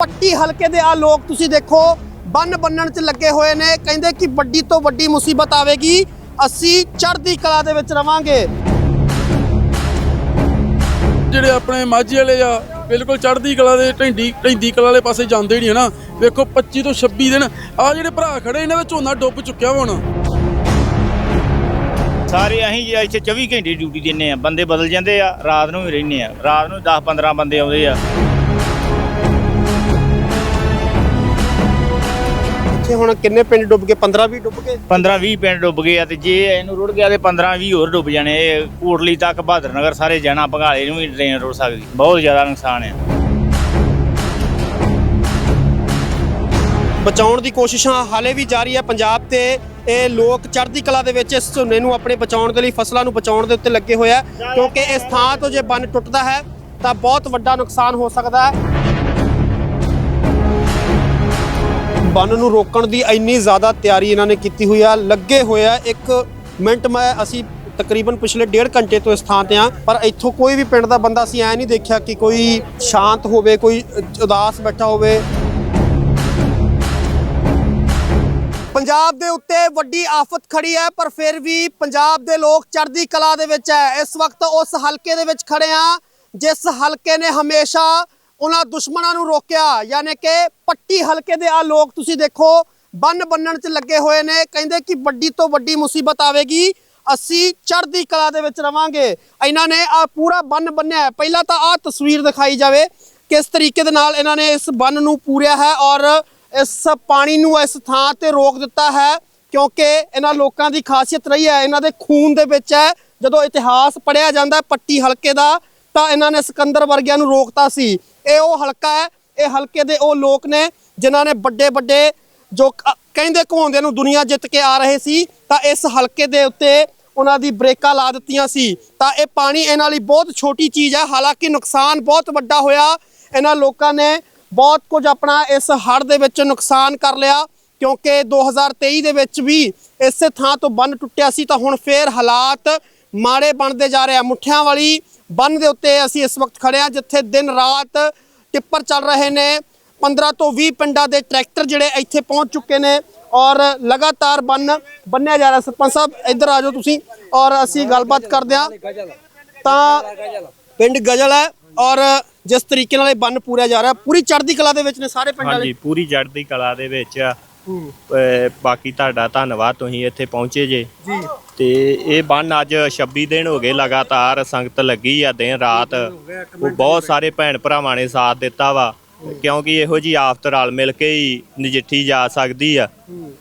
ਪੱਟੀ ਹਲਕੇ ਦੇ ਆ ਲੋਕ ਤੁਸੀਂ ਦੇਖੋ ਬੰਨ ਬੰਨਣ 'ਚ ਲੱਗੇ ਹੋਏ ਨੇ ਕਹਿੰਦੇ ਕਿ ਵੱਡੀ ਤੋਂ ਵੱਡੀ ਮੁਸੀਬਤ ਆਵੇਗੀ ਅਸੀਂ ਚੜ੍ਹਦੀ ਕਲਾ ਦੇ ਵਿੱਚ ਰਵਾਂਗੇ। ਜਿਹੜੇ ਆਪਣੇ ਮਾਝੇ ਵਾਲੇ ਆ ਬਿਲਕੁਲ ਚੜ੍ਹਦੀ ਕਲਾ ਦੇ ਢੈਂਡੀ ਢੈਂਦੀ ਕਲਾ ਵਾਲੇ ਪਾਸੇ ਜਾਂਦੇ ਹੀ ਨਹੀਂ ਹਨਾ। ਵੇਖੋ 25 ਤੋਂ 26 ਦਿਨ ਆ ਜਿਹੜੇ ਭਰਾ ਖੜੇ ਇਹਨਾਂ ਦਾ ਝੋਨਾ ਡੁੱਬ ਚੁੱਕਿਆ ਹੁਣ। ਸਾਰੇ ਅਸੀਂ ਜੀ ਇੱਥੇ 24 ਘੰਟੇ ਡਿਊਟੀ ਦਿੰਨੇ ਆ ਬੰਦੇ ਬਦਲ ਜਾਂਦੇ ਆ ਰਾਤ ਨੂੰ ਵੀ ਰਹਿੰਦੇ ਆ। ਰਾਤ ਨੂੰ 10 15 ਬੰਦੇ ਆਉਂਦੇ ਆ। ਇੱਥੇ ਹੁਣ ਕਿੰਨੇ ਪਿੰਡ ਡੁੱਬ ਗਏ? 15 ਵੀ ਡੁੱਬ ਗਏ? 15 20 ਪਿੰਡ ਡੁੱਬ ਗਏ ਆ ਤੇ ਜੇ ਇਹਨੂੰ ਰੁੜ ਗਿਆ ਤੇ 15 20 ਹੋਰ ਡੁੱਬ ਜਾਣੇ। ਇਹ ਕੋਟਲੀ ਤੱਕ ਬਹਾਦਰ ਨਗਰ ਸਾਰੇ ਜਾਣਾ ਭਗਾਲੇ ਨੂੰ ਵੀ ਟ੍ਰੇਨ ਰੁੜ ਸਕਦੀ। ਬਹੁਤ ਜ਼ਿਆਦਾ ਨੁਕਸਾਨ ਆ। ਬਚਾਉਣ ਦੀ ਕੋਸ਼ਿਸ਼ਾਂ ਹਾਲੇ ਵੀ ਜਾਰੀ ਹੈ ਪੰਜਾਬ ਤੇ। ਇਹ ਲੋਕ ਚੜ੍ਹਦੀ ਕਲਾ ਦੇ ਵਿੱਚ ਇਸ ਝੋਨੇ ਨੂੰ ਆਪਣੇ ਬਚਾਉਣ ਦੇ ਲਈ ਫਸਲਾਂ ਨੂੰ ਬਚਾਉਣ ਦੇ ਉੱਤੇ ਲੱਗੇ ਹੋਏ ਆ। ਕਿਉਂਕਿ ਇਸ ਥਾਂ ਤੋਂ ਜੇ ਬੰਨ ਟੁੱਟਦਾ ਹੈ ਤਾਂ ਬਹੁਤ ਵੱਡਾ ਨੁਕਸਾਨ ਹੋ ਸਕਦਾ ਹੈ। ਬੰਨ ਨੂੰ ਰੋਕਣ ਦੀ ਇੰਨੀ ਜ਼ਿਆਦਾ ਤਿਆਰੀ ਇਹਨਾਂ ਨੇ ਕੀਤੀ ਹੋਈ ਆ। ਲੱਗੇ ਹੋਏ ਇੱਕ ਮਿੰਟ ਮੈਂ ਅਸੀਂ ਤਕਰੀਬਨ ਪਿਛਲੇ ਡੇਢ ਘੰਟੇ ਤੋਂ ਇਸ ਥਾਂ ਤੇ ਆ, ਪਰ ਇੱਥੋਂ ਕੋਈ ਵੀ ਪਿੰਡ ਦਾ ਬੰਦਾ ਅਸੀਂ ਐ ਨਹੀਂ ਦੇਖਿਆ ਕਿ ਕੋਈ ਸ਼ਾਂਤ ਹੋਵੇ, ਕੋਈ ਉਦਾਸ ਬੈਠਾ ਹੋਵੇ। ਪੰਜਾਬ ਦੇ ਉੱਤੇ ਵੱਡੀ ਆਫਤ ਖੜੀ ਹੈ, ਪਰ ਫਿਰ ਵੀ ਪੰਜਾਬ ਦੇ ਲੋਕ ਚੜ੍ਹਦੀ ਕਲਾ ਦੇ ਵਿੱਚ ਹੈ। ਇਸ ਵਕਤ ਉਸ ਹਲਕੇ ਦੇ ਵਿੱਚ ਖੜੇ ਆ, ਜਿਸ ਹਲਕੇ ਨੇ ਹਮੇਸ਼ਾ ਉਹਨਾਂ ਦੁਸ਼ਮਣਾਂ ਨੂੰ ਰੋਕਿਆ, ਯਾਨੀ ਕਿ ਪੱਟੀ ਹਲਕੇ ਦੇ ਆ ਲੋਕ ਤੁਸੀਂ ਦੇਖੋ, ਬੰਨ ਬੰਨਣ 'ਚ ਲੱਗੇ ਹੋਏ ਨੇ, ਕਹਿੰਦੇ ਕਿ ਵੱਡੀ ਤੋਂ ਵੱਡੀ ਮੁਸੀਬਤ ਆਵੇਗੀ, ਅਸੀਂ ਚੜ੍ਹਦੀ ਕਲਾ ਦੇ ਵਿੱਚ ਰਵਾਂਗੇ। ਇਹਨਾਂ ਨੇ ਆ ਪੂਰਾ ਬੰਨ ਬੰਨਿਆ ਪਹਿਲਾਂ ਤਾਂ ਆ ਤਸਵੀਰ ਦਿਖਾਈ ਜਾਵੇ, ਕਿਸ ਤਰੀਕੇ ਦੇ ਨਾਲ ਇਹਨਾਂ ਨੇ ਇਸ ਬੰਨ ਨੂੰ ਪੂਰਿਆ ਹੈ ਔਰ ਇਸ ਪਾਣੀ ਨੂੰ ਇਸ ਥਾਂ ਤੇ ਰੋਕ ਦਿੱਤਾ ਹੈ, ਕਿਉਂਕਿ ਇਹਨਾਂ ਲੋਕਾਂ ਦੀ ਖਾਸੀਅਤ ਰਹੀ ਹੈ। ਇਹਨਾਂ ਦੇ ਖੂਨ ਦੇ ਵਿੱਚ ਹੈ, ਜਦੋਂ ਇਤਿਹਾਸ ਪੜਿਆ ਜਾਂਦਾ ਪੱਟੀ ਹਲਕੇ ਦਾ ਤਾਂ ਇਹਨਾਂ ਨੇ ਸਿਕੰਦਰ ਵਰਗਿਆਂ ਨੂੰ ਰੋਕਤਾ ਸੀ। ਇਹ ਉਹ ਹਲਕਾ ਹੈ, ਇਹ ਹਲਕੇ ਦੇ ਉਹ ਲੋਕ ਨੇ ਜਿਨ੍ਹਾਂ ਨੇ ਵੱਡੇ ਵੱਡੇ ਜੋ ਕ- ਕਹਿੰਦੇ ਘੁੰਮਦੇ ਨੂੰ ਦੁਨੀਆ ਜਿੱਤ ਕੇ ਆ ਰਹੇ ਸੀ, ਤਾਂ ਇਸ ਹਲਕੇ ਦੇ ਉੱਤੇ ਉਹਨਾਂ ਦੀ ਬ੍ਰੇਕਾਂ ਲਾ ਦਿੱਤੀਆਂ ਸੀ। ਤਾਂ ਇਹ ਪਾਣੀ ਇਹਨਾਂ ਲਈ ਬਹੁਤ ਛੋਟੀ ਚੀਜ਼ ਹੈ, ਹਾਲਾਂਕਿ ਨੁਕਸਾਨ ਬਹੁਤ ਵੱਡਾ ਹੋਇਆ। ਇਹਨਾਂ ਲੋਕਾਂ ਨੇ ਬਹੁਤ ਕੁਝ ਆਪਣਾ ਇਸ ਹੜ੍ਹ ਦੇ ਵਿੱਚ ਨੁਕਸਾਨ ਕਰ ਲਿਆ, ਕਿਉਂਕਿ 2023 ਦੇ ਵਿੱਚ ਵੀ ਇਸੇ ਥਾਂ ਤੋਂ ਬੰਨ ਟੁੱਟਿਆ ਸੀ, ਤਾਂ ਹੁਣ ਫੇਰ ਹਾਲਾਤ ਮਾੜੇ ਬਣਦੇ ਜਾ ਰਹੇ ਆ। ਮੁੱਠਿਆਂ ਵਾਲੀ ਬੰਨ ਦੇ ਉੱਤੇ ਅਸੀਂ ਇਸ ਵਕਤ ਖੜੇ ਆ ਜਿੱਥੇ ਦਿਨ ਰਾਤ ਟਿੱਪਰ ਚੱਲ ਰਹੇ ਨੇ। 15 ਤੋਂ 20 ਪਿੰਡਾਂ ਦੇ ਟਰੈਕਟਰ ਜਿਹੜੇ ਇੱਥੇ ਪਹੁੰਚ ਚੁੱਕੇ ਨੇ ਔਰ ਲਗਾਤਾਰ ਬੰਨ ਬੰਨਿਆ ਜਾ ਰਿਹਾ। ਸਰਪੰਚ ਸਾਹਿਬ, ਇੱਧਰ ਆ ਜਾਓ ਤੁਸੀਂ ਔਰ ਅਸੀਂ ਗੱਲਬਾਤ ਕਰਦੇ ਆ ਤਾਂ ਪਿੰਡ ਗਜਲ ਹੈ ਔਰ ਜਿਸ ਤਰੀਕੇ ਨਾਲ ਇਹ ਬੰਨ ਪੂਰਿਆ ਜਾ ਰਿਹਾ, ਪੂਰੀ ਚੜ੍ਹਦੀ ਕਲਾ ਦੇ ਵਿੱਚ ਨੇ ਸਾਰੇ ਪਿੰਡਾਂ ਹਾਂਜੀ ਦੇ ਪੂਰੀ ਚੜ੍ਹਦੀ ਕਲਾ ਦੇ ਵਿੱਚ। ਆ ਬਾਕੀ ਤੁਹਾਡਾ ਧੰਨਵਾਦ ਤੁਸੀਂ ਇੱਥੇ ਪਹੁੰਚੇ ਜੇ। ਜੀ। ਤੇ ਇਹ ਬੰਨ ਅੱਜ 26 ਦਿਨ ਹੋ ਗਏ ਲਗਾਤਾਰ ਸੰਗਤ ਲੱਗੀ ਆ ਦਿਨ ਰਾਤ। ਉਹ ਬਹੁਤ ਸਾਰੇ ਭੈਣ ਭਰਾਵਾਂ ਨੇ ਸਾਥ ਦਿੱਤਾ ਵਾ ਕਿਉਂਕਿ ਇਹੋ ਜੀ ਆਫਤ ਰਲ ਮਿਲ ਕੇ ਹੀ ਨਜਿੱਠੀ ਜਾ ਸਕਦੀ ਆ।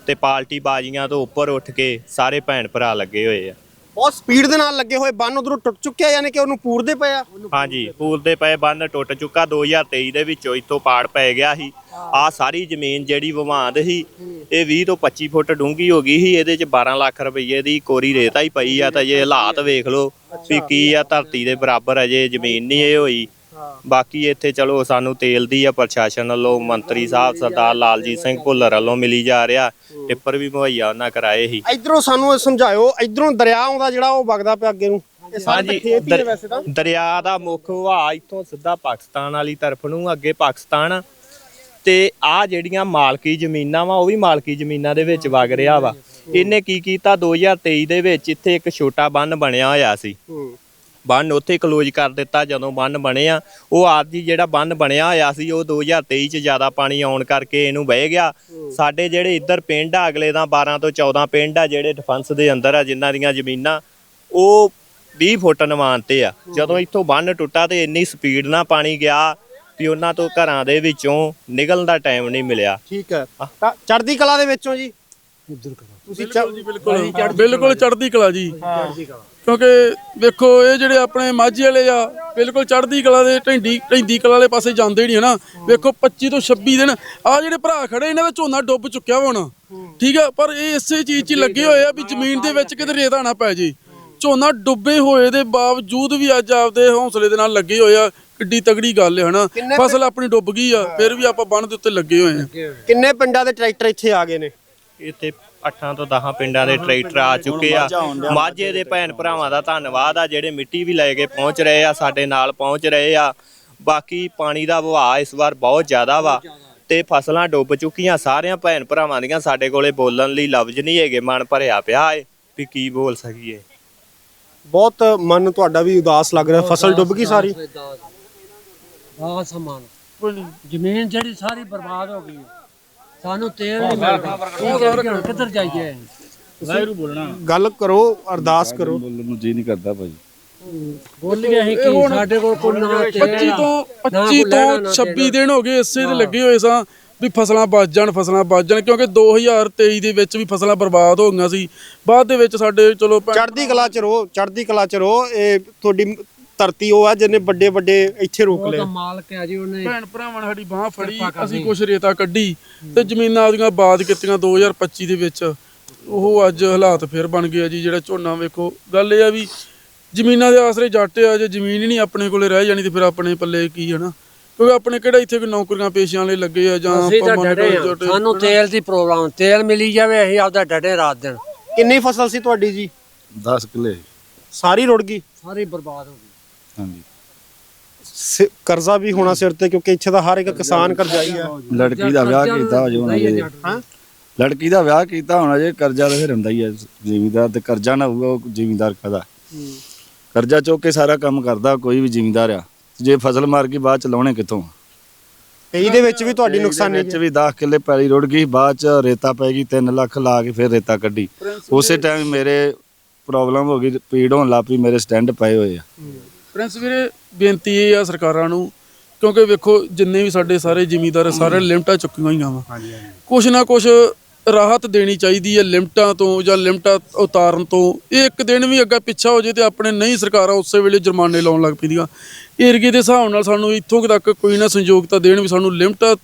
ਤੇ ਪਾਰਟੀ ਬਾਜ਼ੀਆਂ ਤੋਂ ਉੱਪਰ ਉੱਠ ਕੇ ਸਾਰੇ ਭੈਣ ਭਰਾ ਲੱਗੇ ਹੋਏ ਆ। ਬਹੁਤ ਸਪੀਡ ਦੇ ਨਾਲ ਲੱਗੇ ਹੋਏ ਬੰਨ ਉਧਰੋਂ ਟੁੱਟ ਚੁੱਕਿਆ ਯਾਨੀ ਕਿ ਉਹਨੂੰ ਪੂਰਦੇ ਪਏ ਆ। ਹਾਂਜੀ ਪੂਲ ਦੇ ਪਏ ਬੰਨ ਟੁੱਟ ਚੁੱਕਾ 2023 ਦੇ ਵਿੱਚੋਂ ਇੱਥੋਂ ਪਾੜ ਪੈ ਗਿਆ ਸੀ। ਆ ਸਾਰੀ ਜ਼ਮੀਨ ਜਿਹੜੀ ਵਿਵਾਦ ਸੀ ਇਹ 20 ਤੋਂ 25 ਫੁੱਟ ਡੂੰਘੀ ਹੋ ਗਈ ਸੀ ਇਹਦੇ ਚ 12 ਲੱਖ ਰੁਪਏ ਦੀ ਕੋਰੀ ਰੇਤਾ ਹੀ ਪਈ ਆ ਤਾਂ ਜੇ ਹਾਲਾਤ ਵੇਖ ਲਓ ਵੀ ਕੀ ਆ ਧਰਤੀ ਦੇ ਬਰਾਬਰ ਅਜੇ ਜ਼ਮੀਨ ਨਹੀਂ ਇਹ ਹੋਈ। ਬਾਕੀ ਇੱਥੇ ਚਲੋ ਸਾਨੂੰ ਤੇਲ ਦੀ ਆ ਪ੍ਰਸ਼ਾਸਨ ਵੱਲੋਂ ਮੰਤਰੀ ਸਾਹਿਬ ਸਰਦਾਰ ਲਾਲਜੀਤ ਸਿੰਘ ਭੁੱਲਰ ਵੱਲੋਂ ਮਿਲੀ ਜਾ ਰਿਹਾ। ਟਿੱਪਰ ਵੀ ਮੁਹੱਈਆ ਉਹਨਾਂ ਕਰਾਏ ਸੀ। ਇਧਰੋਂ ਸਾਨੂੰ ਇਹ ਸਮਝਾਇਓ ਇਧਰੋਂ ਦਰਿਆ ਆਉਂਦਾ ਜਿਹੜਾ ਉਹ ਵਗਦਾ ਪਿਆ ਅੱਗੇ ਨੂੰ। ਇਹ ਸਾਰੇ ਤਾਂ ਖੇਤ ਹੀ ਨੇ ਵੈਸੇ ਤਾਂ। ਦਰਿਆ ਦਾ ਮੁੱਖ ਵਹਾਅ ਇੱਥੋਂ ਸਿੱਧਾ ਪਾਕਿਸਤਾਨ ਵਾਲੀ ਤਰਫ ਨੂੰ ਅੱਗੇ ਪਾਕਿਸਤਾਨ। ਤੇ ਆ ਜਿਹੜੀਆਂ ਮਾਲਕੀ ਜ਼ਮੀਨਾਂ ਵਾ ਉਹ ਵੀ ਮਾਲਕੀ ਜ਼ਮੀਨਾਂ ਦੇ ਵਿੱਚ ਵਗ ਰਿਹਾ ਵਾ। ਇਹਨੇ ਕੀ ਕੀਤਾ? 2023 ਦੇ ਵਿੱਚ ਇੱਥੇ ਇੱਕ ਛੋਟਾ ਬੰਨ ਬਣਿਆ ਹੋਇਆ ਸੀ। ਬੰਨ ਉੱਥੇ ਕਲੋਜ਼ ਕਰ ਦਿੱਤਾ ਜਦੋਂ ਬੰਨ ਬਣਿਆ ਉਹ ਆਰਜੀ ਜਿਹੜਾ ਬੰਨ ਬਣਿਆ ਹੋਇਆ ਸੀ ਉਹ 2023 ਚ ਜ਼ਿਆਦਾ ਪਾਣੀ ਆਉਣ ਕਰਕੇ ਇਹਨੂੰ ਵਹਿ ਗਿਆ। ਸਾਡੇ ਜਿਹੜੇ ਇੱਧਰ ਪਿੰਡ ਆ ਅਗਲੇ ਦਾ 12 ਤੋਂ 14 ਪਿੰਡ ਆ ਜਿਹੜੇ ਡਿਫੈਂਸ ਦੇ ਅੰਦਰ ਆ ਜਿਨ੍ਹਾਂ ਦੀਆਂ ਜ਼ਮੀਨਾਂ ਉਹ 20 ਫੁੱਟ ਨਿਵਾਨ ਤੇ ਆ। ਜਦੋਂ ਇੱਥੋਂ ਬੰਨ ਟੁੱਟਾ ਤੇ ਇੰਨੀ ਸਪੀਡ ਨਾਲ ਪਾਣੀ ਗਿਆ ਵੀ ਉਹਨਾਂ ਤੋਂ ਘਰਾਂ ਦੇ ਵਿੱਚੋਂ ਨਿਕਲਣ ਦਾ ਟਾਈਮ ਨਹੀਂ ਮਿਲਿਆ। ਠੀਕ ਹੈ। ਤਾਂ ਚੜ੍ਹਦੀ ਕਲਾ ਦੇ ਵਿੱਚੋਂ ਜੀ? ਤੁਸੀਂ ਬਿਲਕੁਲ ਬਿਲਕੁਲ। ਚੜ੍ਹਦੀ ਕਲਾ ਜੀ। ਕਿਉਂਕਿ ਵੇਖੋ ਇਹ ਜਿਹੜੇ ਆਪਣੇ ਮਾਝੇ ਵਾਲੇ ਆ ਬਿਲਕੁਲ ਚੜ੍ਹਦੀ ਕਲਾ ਦੇ ਢੈਂਡੀ ਢੈਂਦੀ ਕਲਾ ਵਾਲੇ ਪਾਸੇ ਜਾਂਦੇ ਨਹੀਂ ਹਨਾ। ਵੇਖੋ 25 ਤੋਂ 26 ਦਿਨ ਆ ਜਿਹੜੇ ਭਰਾ ਖੜੇ ਇਹਨਾਂ ਦਾ ਝੋਨਾ ਡੁੱਬ ਚੁੱਕਿਆ ਹੁਣ। ਠੀਕ ਆ ਪਰ ਇਹ ਇਸੇ ਚੀਜ਼ 'ਚ ਲੱਗੇ ਹੋਏ ਆ ਵੀ ਜ਼ਮੀਨ ਦੇ ਵਿੱਚ ਕਿਤੇ ਰੇਤਾ ਨਾ ਪੈ ਜੇ। ਝੋਨਾ ਡੁੱਬੇ ਹੋਏ ਦੇ ਬਾਵਜੂਦ ਵੀ ਅੱਜ ਆਪਦੇ ਹੌਸਲੇ ਦੇ ਨਾਲ ਲੱਗੇ ਹੋਏ ਆ ਕਿੱਡੀ ਤਗੜੀ ਗੱਲ ਹੈ ਹਨਾ। ਫਸਲ ਆਪਣੀ ਡੁੱਬ ਗਈ ਆ ਫਿਰ ਵੀ ਆਪਾਂ ਬੰਨ ਦੇ ਉੱਤੇ ਲੱਗੇ ਹੋਏ ਆ। ਕਿੰਨੇ ਪਿੰਡਾਂ ਦੇ ਟਰੈਕਟਰ ਇੱਥੇ ਆ ਗਏ ਨੇ? ਇੱਥੇ 8 ਤੋਂ 10 ਪਿੰਡਾਂ ਦੇ ਟਰੈਕਟਰ ਆ ਚੁੱਕੇ ਆ। ਮਾਝੇ ਦੇ ਭੈਣ ਭਰਾਵਾਂ ਦਾ ਧੰਨਵਾਦ ਆ ਜਿਹੜੇ ਮਿੱਟੀ ਵੀ ਲੈ ਕੇ ਪਹੁੰਚ ਰਹੇ ਆ ਸਾਡੇ ਨਾਲ ਪਹੁੰਚ ਰਹੇ ਆ। ਬਾਕੀ ਪਾਣੀ ਦਾ ਵਹਾਅ ਇਸ ਵਾਰ ਬਹੁਤ ਜ਼ਿਆਦਾ ਵਾ ਤੇ ਫਸਲਾਂ ਡੁੱਬ ਚੁੱਕੀਆਂ ਸਾਰਿਆਂ ਭੈਣ ਭਰਾਵਾਂ ਦੀਆਂ ਸਾਡੇ ਕੋਲੇ ਬੋਲਣ ਲਈ ਲਫ਼ਜ਼ ਨਹੀਂ ਹੈਗੇ ਮਨ ਭਰਿਆ ਪਿਆ ਏ। ਵੀ ਕੀ ਬੋਲ ਸਕੀਏ? ਬਹੁਤ ਮਨ ਤੁਹਾਡਾ ਵੀ ਉਦਾਸ ਲੱਗ ਰਿਹਾ ਫਸਲ ਡੁੱਬ ਗਈ ਸਾਰੀ। ਬਹੁਤ ਸਮਾਨ ਕੋਈ ਨਹੀਂ ਜ਼ਮੀਨ ਜਿਹੜੀ ਸਾਰੀ ਬਰਬਾਦ ਹੋ ਗਈ। ਸਾਨੂੰ ਤੇਲ ਨਹੀਂ ਮਿਲਦਾ। ਕਿੱਧਰ ਜਾਈਏ? ਗੱਲ ਕਰੋ ਅਰਦਾਸ ਕਰੋ। ਬੋਲਣ ਨੂੰ ਜੀ ਨਹੀਂ ਕਰਦਾ ਭਾਜੀ ਬੋਲੀਏ ਅਸੀਂ ਕੀ? ਸਾਡੇ ਕੋਲ ਕੋਈ ਨਾ ਤੇਲ 25 ਆ, ਤੋਂ ਨਾ 25 ਕੋਈ ਲੈਣਾ, ਤੋਂ ਨਾ 26 ਦਿਨ ਹੋ ਗਏ ਇਸੇ ਤੇ ਲੱਗੇ ਹੋਏ ਸਾਂ ਵੀ ਫਸਲਾਂ ਬਚ ਜਾਣ ਫਸਲਾਂ ਬਚ ਜਾਣ ਕਿਉਂਕਿ 2023 ਦੇ ਵਿੱਚ ਵੀ ਫਸਲਾਂ ਬਰਬਾਦ ਹੋ ਗਈਆਂ ਸੀ। ਬਾਅਦ ਦੇ ਵਿੱਚ ਸਾਡੇ ਚਲੋ ਚੜ੍ਹਦੀ ਕਲਾ ਚ ਰਹੋ ਚੜ੍ਹਦੀ ਕਲਾ ਚ ਰਹੋ। ਇਹ ਤੁਹਾਡੀ ਧਰਤੀ ਉਹ ਆ ਜਿਹਨੇ ਵੱਡੇ ਵੱਡੇ ਇੱਥੇ ਰੋਕ ਉਹ ਲਏ। ਤਾਂ ਮਾਲਕ ਹੈ ਜੀ ਉਹਨੇ ਭੈਣ ਭਰਾਵਾਂ ਨੇ ਸਾਡੀ ਬਾਹ ਫੜੀ ਅਸੀਂ ਕੁਛ ਰੇਤਾ ਕੱਢੀ ਤੇ ਜ਼ਮੀਨਾਂ ਆਦੀਆਂ ਬਾਦ ਕੀਤੀਆਂ 2025 ਦੇ ਵਿੱਚ। ਉਹ ਅੱਜ ਹਾਲਾਤ ਫਿਰ ਬਣ ਗਏ ਆ ਜੀ ਜਿਹੜਾ ਝੋਨਾ ਵੇਖੋ। ਗੱਲ ਇਹ ਆ ਵੀ ਜ਼ਮੀਨਾਂ ਦੇ ਆਸਰੇ ਜੱਟ ਆ ਜੇ ਜ਼ਮੀਨ ਹੀ ਨਹੀਂ ਆਪਣੇ ਕੋਲੇ ਰਹਿ ਜਾਣੀ ਤੇ ਫਿਰ ਆਪਣੇ ਪੱਲੇ ਕੀ ਹੈ ਨਾ? ਕਿਉਂਕਿ ਆਪਣੇ ਕਿਹੜਾ ਇੱਥੇ ਕੋਈ ਨੌਕਰੀਆਂ ਪੇਸ਼ਿਆਂ ਵਾਲੇ ਲੱਗੇ ਆ ਜਾਂ ਸਾਨੂੰ ਤੇਲ ਦੀ ਪ੍ਰੋਬਲਮ ਤੇਲ ਮਿਲੀ ਜਾਵੇ ਅਸੀਂ ਆਪਦਾ ਡਟੇ ਰਾਤ ਦਿਨ। ਕਿੰਨੀ ਫਸਲ ਸੀ ਤੁਹਾਡੀ ਜੀ? 10 ਕਿੱਲੇ। ਸਾਰੀ ਰੁੜ ਗਈ। ਸਾਰੀ ਬਰਬਾਦ ਹੋ ਗਈ। ਹਾਂਜੀ। ਸਿ- ਕਰਜ਼ਾ ਵੀ ਹੋਣਾ ਸਿਰ ਤੇ ਕਿਉਂਕਿ ਇੱਥੇ ਦਾ ਹਰ ਇੱਕ ਕਿਸਾਨ ਕਰਜ਼ਾਈ ਆ। ਲੜਕੀ ਦਾ ਵਿਆਹ ਕੀਤਾ ਹੋ ਹੋਣਾ ਜੇ ਹਾਂ ਲੜਕੀ ਦਾ ਵਿਆਹ ਕੀਤਾ ਹੋਣਾ ਜੇ ਕਰਜ਼ਾ ਤਾਂ ਫਿਰ ਹੁੰਦਾ ਹੀ ਹੈ ਜ਼ਿਮੀਂਦਾਰ ਤੇ ਕਰਜ਼ਾ ਨਾ ਹੋਊਗਾ ਉਹ ਜ਼ਿਮੀਂਦਾਰ ਕਦਾ ਕਰਜ਼ਾ ਚੁੱਕ ਕੇ ਸਾਰਾ ਕੰਮ ਕਰਦਾ ਕੋਈ ਵੀ ਜ਼ਿਮੀਂਦਾਰ ਆ। ਜੇ ਫਸਲ ਮਾਰ ਗਈ ਬਾਅਦ ਚ ਲਾਉਣੇ ਕਿੱਥੋਂ? ਇਹਦੇ ਵਿੱਚ ਵੀ ਤੁਹਾਡੀ ਨੁਕਸਾਨੀ ਵਿੱਚ ਵੀ 10 ਕਿੱਲੇ ਪੈਲੀ ਰੁੜ ਗਈ ਬਾਅਦ ਚ ਰੇਤਾ ਪੈ ਗਈ 3 ਲੱਖ ਲਾ ਕੇ ਫਿਰ ਰੇਤਾ ਕੱਢੀ। ਉਸੇ ਟਾਈਮ ਮੇਰੇ ਪ੍ਰੋਬਲਮ ਹੋ ਗਈ ਪੀੜ ਹੋਣ ਲੱਗ ਪਈ ਮੇਰੇ ਸਟੈਂਡ ਪਏ ਹੋਏ ਆ। ਪ੍ਰਿੰਸ ਵੀਰੇ ਬੇਨਤੀ ਇਹ ਆ ਸਰਕਾਰਾਂ ਨੂੰ ਕਿਉਂਕਿ ਵੇਖੋ ਜਿੰਨੇ ਵੀ ਸਾਡੇ ਸਾਰੇ ਜ਼ਿਮੀਂਦਾਰ ਸਾਰੇ ਲਿਮਟਾਂ ਚੁੱਕੀਆਂ ਹੋਈਆਂ ਵਾ। ਕੁਛ ਨਾ ਕੁਛ ਰਾਹਤ ਦੇਣੀ ਚਾਹੀਦੀ ਹੈ ਲਿਮਟਾਂ ਤੋਂ ਜਾਂ ਲਿਮਟਾਂ ਉਤਾਰਨ ਤੋਂ। ਇਹ ਇੱਕ ਦਿਨ ਵੀ ਅੱਗਾ ਪਿੱਛਾ ਹੋ ਜੇ ਤੇ ਆਪਣੇ ਨਹੀਂ ਸਰਕਾਰਾਂ ਉਸੇ ਵੇਲੇ ਜੁਰਮਾਨੇ ਲਾਉਣ ਲੱਗ ਪੈਂਦੀਆਂ। ਏਰੀਏ ਦੇ ਹਿਸਾਬ ਨਾਲ ਸਾਨੂੰ ਇੱਥੋਂ ਤੱਕ ਕੋਈ ਨਾ ਸੰਯੋਗਤਾ ਦੇਣ ਵੀ ਸਾਨੂੰ ਲਿਮਟਾਂ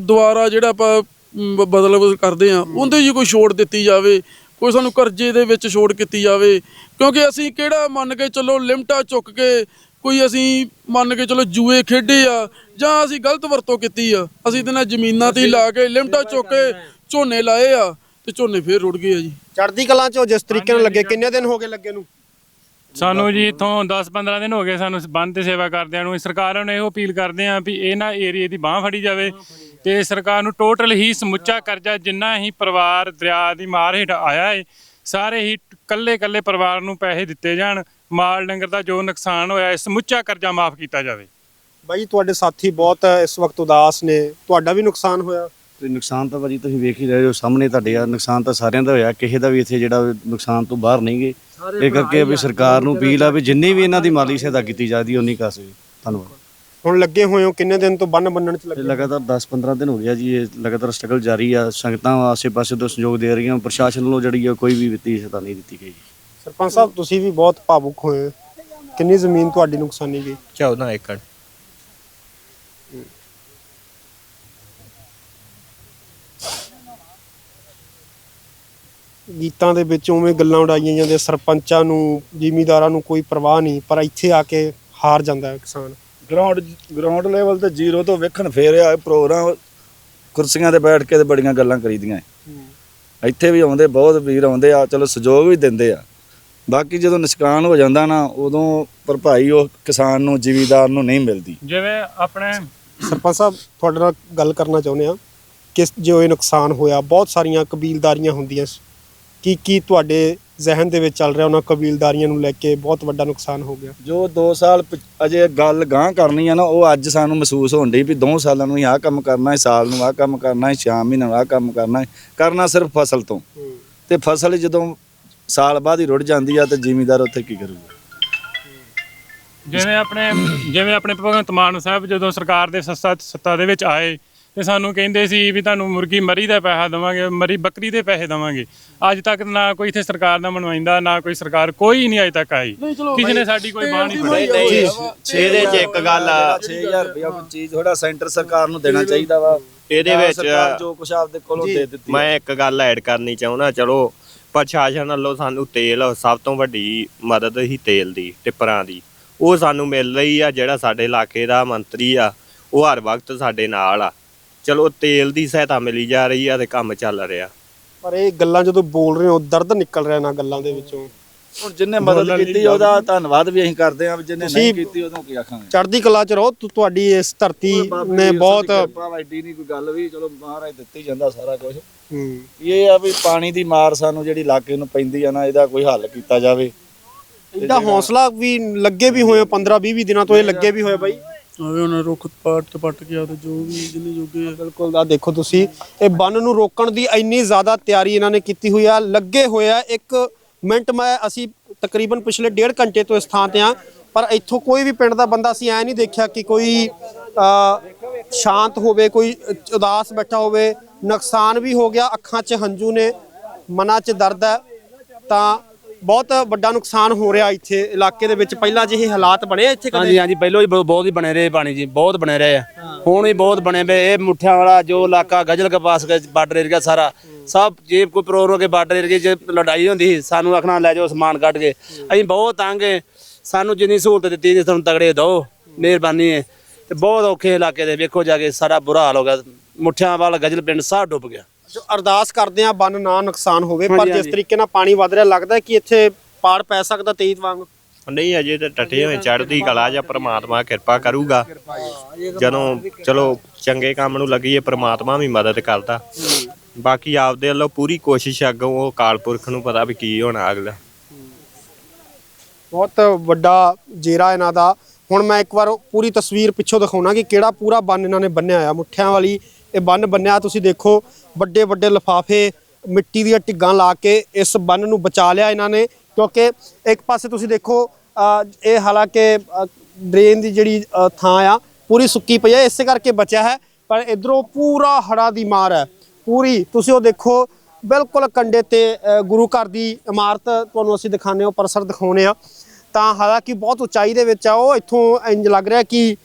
ਦੁਆਰਾ ਜਿਹੜਾ ਆਪਾਂ ਮ, ਬਦਲ ਕਰਦੇ ਆ ਉਹਦੇ 'ਚ ਕੋਈ ਛੋਟ ਦਿੱਤੀ ਜਾਵੇ। ਕੋਈ ਸਾਨੂੰ ਕਰਜ਼ੇ ਦੇ ਵਿੱਚ ਛੋੜ ਕੀਤੀ ਜਾਵੇ। ਕਿਉਂਕਿ ਅਸੀਂ ਕਿਹੜਾ ਮੰਨ ਕੇ ਚੱਲੋ ਲਿਮਟਾ ਚੁੱਕ ਕੇ ਕੋਈ ਅਸੀਂ ਮੰਨ ਕੇ ਚਲੋ ਜੂਏ ਖੇਡੇ ਆ ਜਾਂ ਅਸੀਂ ਗਲਤ ਵਰਤੋਂ ਕੀਤੀ ਆ, ਅਸੀਂ ਤੇ ਨਾਲ ਜ਼ਮੀਨਾਂ ਤੇ ਹੀ ਲਾ ਕੇ ਲਿਮਟਾ ਚੁੱਕ ਕੇ ਝੋਨੇ ਲਾਏ ਆ ਤੇ ਝੋਨੇ ਫੇਰ ਰੁੜ ਗਏ ਆ ਜੀ। ਚੜ੍ਹਦੀ ਕਲਾ 'ਚੋਂ ਜਿਸ ਤਰੀਕੇ ਨਾਲ ਲੱਗੇ, ਕਿੰਨੇ ਦਿਨ ਹੋ ਗਏ ਲੱਗੇ ਨੂੰ? ਸਾਨੂੰ ਜੀ ਇਥੋਂ 10-15 ਦਿਨ ਹੋ ਗਏ ਸਾਨੂੰ ਬੰਦ ਤੇ ਸੇਵਾ ਕਰਦਿਆਂ ਨੂੰ। ਸਰਕਾਰਾਂ ਨੂੰ ਇਹੋ ਅਪੀਲ ਕਰਦੇ ਆਂ ਵੀ ਇਹਨਾਂ ਏਰੀਏ ਦੀ ਬਾਹ ਫੜੀ ਜਾਵੇ ਤੇ ਸਰਕਾਰ ਨੂੰ ਟੋਟਲ ਹੀ ਸਮੁੱਚਾ ਕਰਜ਼ਾ ਜਿੰਨਾ ਹੀ ਪਰਿਵਾਰ ਦਰਿਆ ਦੀ ਮਾਰ ਹੇਠ ਆਇਆ ਏ ਸਾਰੇ ਹੀ ਕੱਲੇ ਕੱਲੇ ਪਰਿਵਾਰ ਨੂੰ ਪੈਸੇ ਦਿੱਤੇ ਜਾਣ। ਮਾਲ ਡੰਗਰ ਦਾ ਜੋ ਨੁਕਸਾਨ ਹੋਇਆ ਹੈ ਸਮੁੱਚਾ ਕਰਜ਼ਾ ਮਾਫ ਕੀਤਾ ਜਾਵੇ। ਬਾਈ ਤੁਹਾਡੇ ਸਾਥੀ ਬਹੁਤ ਇਸ ਵਕਤ ਉਦਾਸ ਨੇ। ਤੁਹਾਡਾ ਵੀ ਨੁਕਸਾਨ ਹੋਇਆ। ਤੇ ਨੁਕਸਾਨ ਤਾਂ ਭਾਜੀ ਤੁਸੀਂ ਵੇਖ ਹੀ ਰਹੇ ਹੋ ਸਾਹਮਣੇ ਤੁਹਾਡੇ ਆ ਨੁਕਸਾਨ ਤਾਂ ਸਾਰਿਆਂ ਦਾ ਹੋਇਆ ਕਿਸੇ ਦਾ ਵੀ ਇੱਥੇ ਜਿਹੜਾ ਨੁਕਸਾਨ ਤੋਂ ਬਾਹਰ ਨਹੀਂ ਗਏ। ਇਹ ਕਰਕੇ ਵੀ ਸਰਕਾਰ ਨੂੰ ਅਪੀਲ ਆ ਵੀ ਜਿੰਨੀ ਵੀ ਇਹਨਾਂ ਦੀ ਮਾਲੀ ਸਹਾਇਤਾ ਕੀਤੀ ਜਾਂਦੀ ਉਨੀ ਕਰ ਸਕੇ ਧੰਨਵਾਦ। ਹੁਣ ਲੱਗੇ ਹੋਏ ਹੋ ਕਿੰਨੇ ਦਿਨ ਤੋਂ ਬੰਨ ਬੰਨਣ ਚ ਲੱਗੇ ਲਗਾਤਾਰ 10-15 ਦਿਨ ਹੋ ਗਿਆ ਜੀ ਇਹ ਲਗਾਤਾਰ ਸਟਰਗਲ ਜਾਰੀ ਆ ਸੰਗਤਾਂ ਆਸੇ-ਪਾਸੇ ਤੋਂ ਸਹਿਯੋਗ ਦੇ ਰਹੀਆਂ ਪ੍ਰਸ਼ਾਸਨ ਵੱਲੋਂ ਜਿਹੜੀ ਆ ਕੋਈ ਵੀ ਵਿੱਤੀ ਸਹਾਇਤਾ ਨਹੀਂ ਦਿੱਤੀ ਗਈ। ਸਰਪੰਚ ਸਾਹਿਬ ਤੁਸੀਂ ਵੀ ਬਹੁਤ ਭਾਵੁਕ ਹੋਏ ਹੋ। ਕਿੰਨੀ ਜ਼ਮੀਨ ਤੁਹਾਡੀ ਨੁਕਸਾਨੀ ਗਈ? 14 ਏਕੜ। ਗੀਤਾਂ ਦੇ ਵਿੱਚ ਉਵੇਂ ਗੱਲਾਂ ਉਡਾਈਆਂ ਜਾਂਦੀਆਂ ਸਰਪੰਚਾਂ ਨੂੰ ਜ਼ਿਮੀਦਾਰਾਂ ਨੂੰ ਕੋਈ ਪਰਵਾਹ ਨਹੀਂ ਪਰ ਇੱਥੇ ਆ ਕੇ ਹਾਰ ਜਾਂਦਾ ਹੈ ਕਿਸਾਨ। ਗਰਾਊਂਡ ਗਰਾਊਂਡ ਲੈਵਲ ਤੇ ਜ਼ੀਰੋ ਤੋਂ ਵੇਖਣ ਫੇਰ ਆ ਪ੍ਰੋਗਰਾਮ ਕੁਰਸੀਆਂ ਤੇ ਬੈਠ ਕੇ ਤੇ ਬੜੀਆਂ ਗੱਲਾਂ ਕਰੀਦੀਆਂ। ਇੱਥੇ ਵੀ ਆਉਂਦੇ ਬਹੁਤ ਵੀਰ ਆਉਂਦੇ ਆ ਚਲੋ ਸਹਿਯੋਗ ਵੀ ਦਿੰਦੇ ਆ। ਬਾਕੀ ਜਦੋਂ ਨੁਕਸਾਨ ਹੋ ਜਾਂਦਾ ਨਾ ਉਦੋਂ ਭਰਪਾਈ ਉਹ ਕਿਸਾਨ ਨੂੰ ਜ਼ਿਮੀਦਾਰ ਨੂੰ ਨਹੀਂ ਮਿਲਦੀ। ਜਿਵੇਂ ਆਪਣੇ ਸਰਪੰਚ ਸਾਹਿਬ ਤੁਹਾਡੇ ਨਾਲ ਗੱਲ ਕਰਨਾ ਚਾਹੁੰਦੇ ਆ ਕਿ ਜੋ ਇਹ ਨੁਕਸਾਨ ਹੋਇਆ ਬਹੁਤ ਸਾਰੀਆਂ ਕਬੀਲਦਾਰੀਆਂ ਹੁੰਦੀਆਂ ਸੀ। ਕੀ ਕੀ ਤੁਹਾਡੇ ਜ਼ਿਹਨ ਦੇ ਵਿੱਚ ਚੱਲ ਰਿਹਾ ਉਹਨਾਂ ਕਬੀਲਦਾਰੀਆਂ ਨੂੰ ਲੈ ਕੇ ਬਹੁਤ ਵੱਡਾ ਨੁਕਸਾਨ ਹੋ ਗਿਆ? ਜੋ 2 ਸਾਲ ਪਿ- ਅਜੇ ਗੱਲ ਗਾਂ ਕਰਨੀ ਆ ਨਾ ਉਹ ਅੱਜ ਸਾਨੂੰ ਮਹਿਸੂਸ ਹੋਣ ਡਈ ਵੀ 2 ਸਾਲਾਂ ਨੂੰ ਹੀ ਆਹ ਕੰਮ ਕਰਨਾ ਹੈ ਸਾਲ ਨੂੰ ਆਹ ਕੰਮ ਕਰਨਾ ਹੈ 6 ਮਹੀਨਿਆਂ ਨੂੰ ਆਹ ਕੰਮ ਕਰਨਾ ਹੈ। ਕਰਨਾ ਸਿਰਫ ਫਸਲ ਤੋਂ। ਤੇ ਫਸਲ ਜਦੋਂ ਸਾਲ ਬਾਅਦ ਹੀ ਰੁੜ ਜਾਂਦੀ ਆ ਤੇ ਜ਼ਿਮੀਦਾਰ ਉੱਥੇ ਕੀ ਕਰੂਗਾ? ਜਿਵੇਂ ਆਪਣੇ ਜਿਵੇਂ ਆਪਣੇ ਭਗਵੰਤ ਮਾਨ ਸਾਹਿਬ ਜਦੋਂ ਸਰਕਾਰ ਦੇ ਸੱਤਾ ਸੱਤਾ ਦੇ ਵਿੱਚ ਆਏ ਤੇ ਸਾਨੂੰ ਕਹਿੰਦੇ ਸੀ ਵੀ ਤੁਹਾਨੂੰ ਮੁਰਗੀ ਮਰੀ ਦਾ ਪੈਸਾ ਦੇਵਾਂਗੇ ਮਰੀ ਬੱਕਰੀ ਦੇ ਪੈਸੇ ਦੇਵਾਂਗੇ। ਅੱਜ ਤੱਕ ਨਾ ਕੋਈ ਇੱਥੇ ਸਰਕਾਰ ਦਾ ਮਨੁਮਾਇੰਦਾ ਨਾ ਕੋਈ ਸਰਕਾਰ ਕੋਈ ਨਹੀਂ ਅਜੇ ਤੱਕ ਆਈ। ਕਿਸੇ ਨੇ ਸਾਡੀ ਕੋਈ ਬਾਹ ਨਹੀਂ ਫੜੀ। ਨਹੀਂ ਇਹਦੇ 'ਚ ਇੱਕ ਗੱਲ ਆ। 6000 ਰੁਪਇਆ ਕੋਈ ਚੀਜ਼ ਥੋੜਾ ਸੈਂਟਰ ਸਰਕਾਰ ਨੂੰ ਦੇਣਾ ਚਾਹੀਦਾ ਵਾ। ਇਹਦੇ ਵਿੱਚ ਜੋ ਕੁਛ ਆਪਦੇ ਕੋਲੋਂ ਦੇ ਦਿੱਤੀ ਮੈਂ ਇੱਕ ਗੱਲ ਐਡ ਕਰਨੀ ਚਾਹੁੰਦਾ ਚਲੋ ਪ੍ਰਸ਼ਾਸਨ ਵੱਲੋਂ ਸਾਨੂੰ ਤੇਲ ਸਭ ਤੋਂ ਵੱਡੀ ਮਦਦ ਹੀ ਤੇਲ ਦੀ ਟਿੱਪਰਾਂ ਦੀ। ਉਹ ਸਾਨੂੰ ਮਿਲ ਰਹੀ ਆ ਜਿਹੜਾ ਸਾਡੇ ਇਲਾਕੇ ਦਾ ਮੰਤਰੀ ਆ ਉਹ ਹਰ ਵਕਤ ਸਾਡੇ ਨਾਲ ਆ। ਚਲੋ ਤੇਲ ਦੀ ਸਹਾਇਤਾ ਮਿਲੀ ਜਾ ਰਹੀ ਆ ਤੇ ਕੰਮ ਚੱਲ ਰਿਹਾ। ਪਰ ਇਹ ਗੱਲਾਂ ਜਦੋਂ ਬੋਲ ਰਹੇ ਹੋ ਦਰਦ ਨਿਕਲ ਰਿਹਾ ਨਾ ਗੱਲਾਂ ਦੇ ਵਿੱਚੋਂ। ਹੁਣ ਜਿੰਨੇ ਮਦਦ ਕੀਤੀ ਉਹਦਾ ਧੰਨਵਾਦ ਵੀ ਅਸੀਂ ਕਰਦੇ ਹਾਂ ਜਿੰਨੇ ਨਹੀਂ ਕੀਤੀ ਉਹਨੂੰ ਕੀ ਆਖਾਂਗੇ? ਚੜ੍ਹਦੀ ਕਲਾ ਚ ਰਹੋ ਤੁ- ਤੁਹਾਡੀ ਇਸ ਧਰਤੀ ਨੇ ਬਹੁਤ ਐਡੀ ਨਹੀਂ ਕੋਈ ਗੱਲ ਵੀ ਚਲੋ ਮਹਾਰਾਜ ਦਿੱਤੀ ਜਾਂਦਾ ਸਾਰਾ ਕੁਝ ਹੂੰ। ਇਹ ਆ ਵੀ ਪਾਣੀ ਦੀ ਮਾਰ ਸਾਨੂੰ ਜਿਹੜੀ ਇਲਾਕੇ ਨੂੰ ਪੈਂਦੀ ਆ ਨਾ ਇਹਦਾ ਕੋਈ ਹੱਲ ਕੀਤਾ ਜਾਵੇ। ਇਹਦਾ ਹੌਸਲਾ ਵੀ ਲੱਗੇ ਵੀ ਹੋਏ 15 20 ਦਿਨਾਂ ਤੋਂ ਇਹ ਲੱਗੇ ਵੀ ਹੋਏ ਬਾਈ। ਆਵੇ ਉਹਨਾਂ ਰੁੱਖ ਪੱਟ ਪੱਟ ਕੇ ਆਪਦੇ ਜੋ ਵੀ ਜਿੰਨੇ ਜੋਗੇ ਆ। ਬਿਲਕੁਲ ਦਾ ਦੇਖੋ ਤੁਸੀਂ ਇਹ ਬੰਨ ਨੂੰ ਰੋਕਣ ਦੀ ਇੰਨੀ ਜ਼ਿਆਦਾ ਤਿਆਰੀ ਇਹਨਾਂ ਨੇ ਕੀਤੀ ਹੋਈ ਆ। ਲੱਗੇ ਹੋਏ ਆ ਇੱਕ ਮਿੰਟ ਮੈਂ ਅਸੀਂ ਤਕਰੀਬਨ ਪਿਛਲੇ ਡੇਢ ਘੰਟੇ ਤੋਂ ਇਸ ਥਾਂ ਤੇ ਆ ਪਰ ਇੱਥੋਂ ਕੋਈ ਵੀ ਪਿੰਡ ਦਾ ਬੰਦਾ ਅਸੀਂ ਐ ਨਹੀਂ ਦੇਖਿਆ ਕਿ ਕੋਈ ਅ, ਸ਼ਾਂਤ ਹੋਵੇ ਕੋਈ ਉਦਾਸ ਬੈਠਾ ਹੋਵੇ। ਨੁਕਸਾਨ ਵੀ ਹੋ ਗਿਆ ਅੱਖਾਂ 'ਚ ਹੰਝੂ ਨੇ ਮਨਾਂ 'ਚ ਦਰਦ ਹੈ। ਤਾਂ ਬਹੁਤ ਵੱਡਾ ਨੁਕਸਾਨ ਹੋ ਰਿਹਾ ਇੱਥੇ ਇਲਾਕੇ ਦੇ ਵਿੱਚ। ਪਹਿਲਾਂ ਜਿਹੇ ਹਾਲਾਤ ਬਣੇ ਆ ਇੱਥੇ ਕਦੇ? ਹਾਂਜੀ ਹਾਂਜੀ, ਪਹਿਲਾਂ ਹੀ ਬਹੁ- ਬਹੁਤ ਹੀ ਬਣੇ ਰਹੇ ਪਾਣੀ ਜੀ, ਬਹੁਤ ਬਣੇ ਰਹੇ ਆ। ਹੁਣ ਵੀ ਬਹੁਤ ਬਣੇ ਪਏ, ਇਹ ਮੁੱਠਿਆਂ ਵਾਲਾ ਜੋ ਇਲਾਕਾ, ਗਜਲ ਕੇ ਪਾਸ ਕੇ ਬਾਰਡਰ ਏਰੀਆ ਸਾਰਾ, ਸਭ ਜੇ ਕੋਈ ਪ੍ਰੋਗਰਾਮ ਕੇ ਬਾਰਡਰ ਏਰੀਆ 'ਚ ਲੜਾਈ ਹੁੰਦੀ ਸੀ, ਸਾਨੂੰ ਆਖਣਾ ਲੈ ਜਾਓ ਸਮਾਨ ਕੱਢ ਕੇ। ਅਸੀਂ ਬਹੁਤ ਤੰਗ ਹੈ ਸਾਨੂੰ ਜਿੰਨੀ ਸਹੂਲਤ ਦਿੱਤੀ ਜੀ ਤੁਹਾਨੂੰ ਤਗੜੇ ਦਿਓ ਮਿਹਰਬਾਨੀ ਹੈ ਤੇ ਬਹੁਤ ਔਖੇ ਇਲਾਕੇ ਦੇ, ਵੇਖੋ ਜਾ ਕੇ ਸਾਰਾ ਬੁਰਾ ਹਾਲ ਹੋ ਗਿਆ। ਮੁੱਠਿਆਂ ਵਾਲਾ ਗਜਲ ਪਿੰਡ ਸਭ ਡੁੱਬ ਗਿਆ। ਜੋ ਅਰਦਾਸ ਕਰਦੇ ਆ ਬੰਨ ਨਾ ਨੁਕਸਾਨ ਹੋਵੇ ਪਰ ਹਾਂਜੀ, ਜਿਸ ਹਾਂਜੀ। ਤਰੀਕੇ ਨਾਲ ਪਾਣੀ ਵੱਧ ਰਿਹਾ ਲੱਗਦਾ ਕਿ ਇੱਥੇ ਪਾੜ ਪੈ ਸਕਦਾ ਤੇਜ਼ ਵਾਂਗ? ਨਹੀਂ ਅਜੇ ਤੇ ਟੱਟੇ ਹੋਏ ਚੜ੍ਹਦੀ ਕਲਾ ਜਾਂ ਪ੍ਰਮਾਤਮਾ ਕਿਰਪਾ ਕਰੂਗਾ। ਜਦੋਂ ਚਲੋ ਚੰਗੇ ਕੰਮ ਨੂੰ ਲੱਗੀਏ ਪ੍ਰਮਾਤਮਾ ਵੀ ਮਦਦ ਕਰਦਾ। ਬਾਕੀ ਆਪਦੇ ਵੱਲੋਂ ਪੂਰੀ ਕੋਸ਼ਿਸ਼ ਹੈ ਅੱਗੋਂ ਉਹ ਅਕਾਲ ਪੁਰਖ ਨੂੰ ਪਤਾ ਵੀ ਕੀ ਹੋਣਾ ਅਗਲਾ। ਬਹੁਤ ਵੱਡਾ ਜੇਰਾ ਇਹਨਾਂ ਦਾ। ਹੁਣ ਮੈਂ ਇੱਕ ਵਾਰ ਪੂਰੀ ਤਸਵੀਰ ਪਿੱਛੋਂ ਦਿਖਾਉਣਾ ਕਿ ਕਿਹੜਾ ਪੂਰਾ ਬੰਨ ਇਹਨਾਂ ਨੇ ਬੰਨਿਆ ਹੋਇਆ। ਮੁੱਠਿਆਂ ਵਾਲੀ ਇਹ ਬੰਨ ਬੰਨਿਆ, ਤੁਸੀਂ ਦੇਖੋ, ਵੱਡੇ ਵੱਡੇ ਲਫਾਫੇ ਮਿੱਟੀ ਦੀਆਂ ਟਿੱਗਾਂ ਲਾ ਕੇ ਇਸ ਬੰਨ ਨੂੰ ਬਚਾ ਲਿਆ ਇਹਨਾਂ ਨੇ, ਕਿਉਂਕਿ ਇੱਕ ਪਾਸੇ ਤੁਸੀਂ ਦੇਖੋ ਇਹ ਹਾਲਾਂਕਿ ਡਰੇਨ ਦੀ ਜਿਹੜੀ ਥਾਂ ਆ, ਪੂਰੀ ਸੁੱਕੀ ਪਈ ਹੈ ਇਸੇ ਕਰਕੇ ਬਚਿਆ ਹੈ, ਪਰ ਇਧਰੋਂ ਪੂਰਾ ਹੜਾ ਦੀ ਮਾਰ ਹੈ, ਪੂਰੀ। ਤੁਸੀਂ ਉਹ ਦੇਖੋ, ਬਿਲਕੁਲ ਕੰਡੇ ਤੇ ਗੁਰੂ ਘਰ ਦੀ ਇਮਾਰਤ ਤੁਹਾਨੂੰ ਅਸੀਂ ਦਿਖਾਣੇ ਹਾਂ ਪਰਸਰ ਦਿਖਾਉਣੇ ਆ। ਤਾਂ ਹਾਲਾਂਕਿ ਬਹੁਤ ਉਚਾਈ ਦੇ ਵਿੱਚ ਆ, ਉਹ ਇੱਥੋਂ ਇੰਜ ਲੱਗ ਰਿਹਾ ਕਿ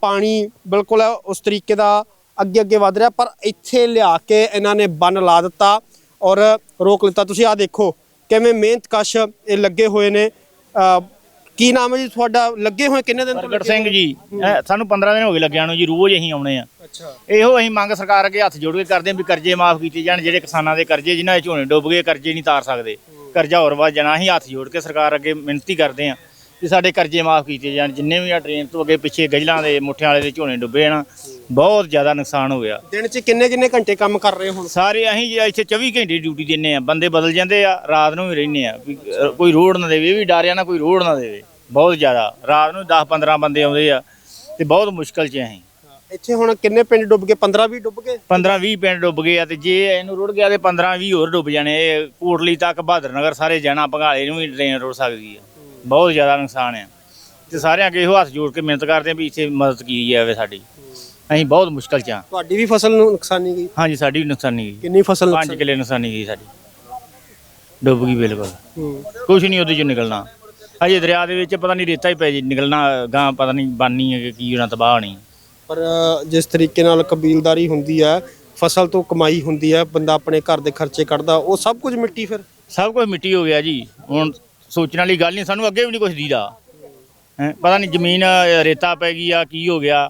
ਪਾਣੀ ਬਿਲਕੁਲ ਉਸ ਤਰੀਕੇ ਦਾ ਅੱਗੇ ਅੱਗੇ ਵਧ ਰਿਹਾ ਪਰ ਇੱਥੇ ਲਿਆ ਕੇ ਇਹਨਾਂ ਨੇ ਬੰਨ ਲਾ ਦਿੱਤਾ ਔਰ ਰੋਕ ਲਿੱਤਾ। ਤੁਸੀਂ ਆ ਦੇਖੋ ਕਿਵੇਂ ਮਿਹਨਤ ਕਸ਼ ਇਹ ਲੱਗੇ ਹੋਏ ਨੇ। ਕੀ ਨਾਮ ਹੈ ਜੀ ਤੁਹਾਡਾ? ਲੱਗੇ ਹੋਏ ਕਿੰਨੇ ਦਿਨ ਤੋਂ ਪ੍ਰਗਟ ਸਿੰਘ ਜੀ। ਇਹ ਸਾਨੂੰ 15 ਦਿਨ ਹੋ ਗਏ ਲੱਗਿਆ ਨੂੰ ਜੀ ਰੋਜ਼ ਅਸੀਂ ਆਉਣੇ ਆ। ਅੱਛਾ। ਇਹੋ ਅਸੀਂ ਮੰਗ ਸਰਕਾਰ ਅੱਗੇ ਹੱਥ ਜੋੜ ਕੇ ਕਰਦੇ ਹਾਂ ਵੀ ਕਰਜ਼ੇ ਮਾਫ ਕੀਤੇ ਜਾਣ ਜਿਹੜੇ ਕਿਸਾਨਾਂ ਦੇ ਕਰਜ਼ੇ ਜਿਨ੍ਹਾਂ ਦੇ ਝੋਨੇ ਡੁੱਬ ਗਏ ਕਰਜ਼ੇ ਨਹੀਂ ਤਾਰ ਸਕਦੇ। ਕਰਜ਼ਾ ਹੋਰ ਵੱਧ ਜਾਣਾ ਅਸੀਂ ਹੱਥ ਜੋੜ ਕੇ ਸਰਕਾਰ ਅੱਗੇ ਮਿਹਨਤੀ ਕਰਦੇ ਹਾਂ। ਕਿ ਸਾਡੇ ਕਰਜ਼ੇ ਮਾਫ ਕੀਤੇ ਜਾਣ ਜਿੰਨੇ ਵੀ ਆ ਟ੍ਰੇਨ ਤੋਂ ਅੱਗੇ ਪਿੱਛੇ ਗਜਲਾਂ ਦੇ ਮੁੱਠਿਆਂ ਵਾਲੇ ਦੇ ਝੋਨੇ ਡੁੱਬੇ ਨਾ ਬਹੁਤ ਜ਼ਿਆਦਾ ਨੁਕਸਾਨ ਹੋ ਗਿਆ। ਦਿਨ 'ਚ ਕਿੰਨੇ ਕਿੰਨੇ ਘੰਟੇ ਕੰਮ ਕਰ ਰਹੇ ਹੁਣ? ਸਾਰੇ ਅਸੀਂ ਜੀ ਇੱਥੇ 24 ਘੰਟੇ ਡਿਊਟੀ ਦਿੰਨੇ ਆ ਬੰਦੇ ਬਦਲ ਜਾਂਦੇ ਆ ਰਾਤ ਨੂੰ ਵੀ ਰਹਿੰਦੇ ਆ ਵੀ, ਅ, ਕੋਈ ਰੋਡ ਨਾ ਦੇਵੇ ਇਹ ਵੀ ਡਰਿਆ ਨਾ ਕੋਈ ਰੋਡ ਨਾ ਦੇਵੇ ਬਹੁਤ ਜ਼ਿਆਦਾ ਰਾਤ ਨੂੰ 10 15 ਬੰਦੇ ਆਉਂਦੇ ਆ ਤੇ ਬਹੁਤ ਮੁਸ਼ਕਲ 'ਚ ਅਸੀਂ। ਇੱਥੇ ਹੁਣ ਕਿੰਨੇ ਪਿੰਡ ਡੁੱਬ ਗਏ? 15 20 ਡੁੱਬ ਗਏ? 15 20 ਪਿੰਡ ਡੁੱਬ ਗਏ ਆ ਤੇ ਜੇ ਇਹਨੂੰ ਰੁੜ ਗਿਆ ਤੇ 15 20 ਹੋਰ ਡੁੱਬ ਜਾਣੇ ਇਹ ਕੋਟਲੀ ਤੱਕ ਬਹਾਦਰ ਨਗਰ ਸਾਰੇ ਜਾਣਾ ਭੰਗਾਲੇ ਨੂੰ ਵੀ ਟ੍ਰੇਨ ਰੁੜ ਸਕਦੀ ਆ। ਬਹੁਤ ਜ਼ਿਆਦਾ ਨੁਕਸਾਨ ਆ ਤੇ ਸਾਰਿਆਂ ਅੱਗੇ ਇਹੋ ਹੱਥ ਜੋੜ ਕੇ ਮਿਹਨਤ ਕਰਦੇ ਆ ਵੀ ਇੱਥੇ ਮਦਦ ਕੀਤੀ ਜਾਵੇ ਸਾਡੀ। ਅਸੀਂ ਬਹੁਤ ਮੁਸ਼ਕਲ 'ਚ ਆ ਤੁਹਾਡੀ ਵੀ ਫਸਲ ਨੂੰ ਨੁਕਸਾਨੀ ਗਈ? ਹਾਂਜੀ ਸਾਡੀ ਵੀ ਨੁਕਸਾਨੀ ਗਈ। ਕਿੰਨੀ ਫਸਲ 5 ਕਿੱਲੇ ਨੁਕਸਾਨੀ ਗਈ ਸਾਡੀ। ਡੁੱਬ ਗਈ ਬਿਲਕੁਲ। ਹੂੰ। ਕੁਝ ਨਹੀਂ ਉਹਦੇ ਚੋਂ ਨਿਕਲਣਾ। ਅਜੇ ਦਰਿਆ ਦੇ ਵਿੱਚ ਪਤਾ ਨਹੀਂ ਰੇਤਾ ਹੀ ਪੈ ਜੀ ਨਿਕਲਣਾ ਗਾਂ ਪਤਾ ਨਹੀਂ ਬਾਨੀ ਹੈ ਕਿ ਕੀ ਹੋਣਾ ਤਬਾਹ ਹੋਣੀ। ਪਰ ਅ, ਜਿਸ ਤਰੀਕੇ ਨਾਲ ਕਬੀਲਦਾਰੀ ਹੁੰਦੀ ਹੈ ਫਸਲ ਤੋਂ ਕਮਾਈ ਹੁੰਦੀ ਹੈ ਬੰਦਾ ਆਪਣੇ ਘਰ ਦੇ ਖਰਚੇ ਕੱਢਦਾ ਉਹ ਸਭ ਕੁਝ ਮਿੱਟੀ ਫਿਰ? ਸਭ ਕੁਝ ਮਿੱਟੀ ਹੋ ਗਿਆ ਜੀ। ਹੁਣ ਸੋਚਣ ਵਾਲੀ ਗੱਲ ਨਹੀਂ ਸਾਨੂੰ ਅੱਗੇ ਵੀ ਨਹੀਂ ਕੁਝ ਦੀਦਾ। ਹੈ ਪਤਾ ਨਹੀਂ ਜ਼ਮੀਨ ਅ, ਰੇਤਾ ਪੈ ਗਈ ਆ ਕੀ ਹੋ ਗਿਆ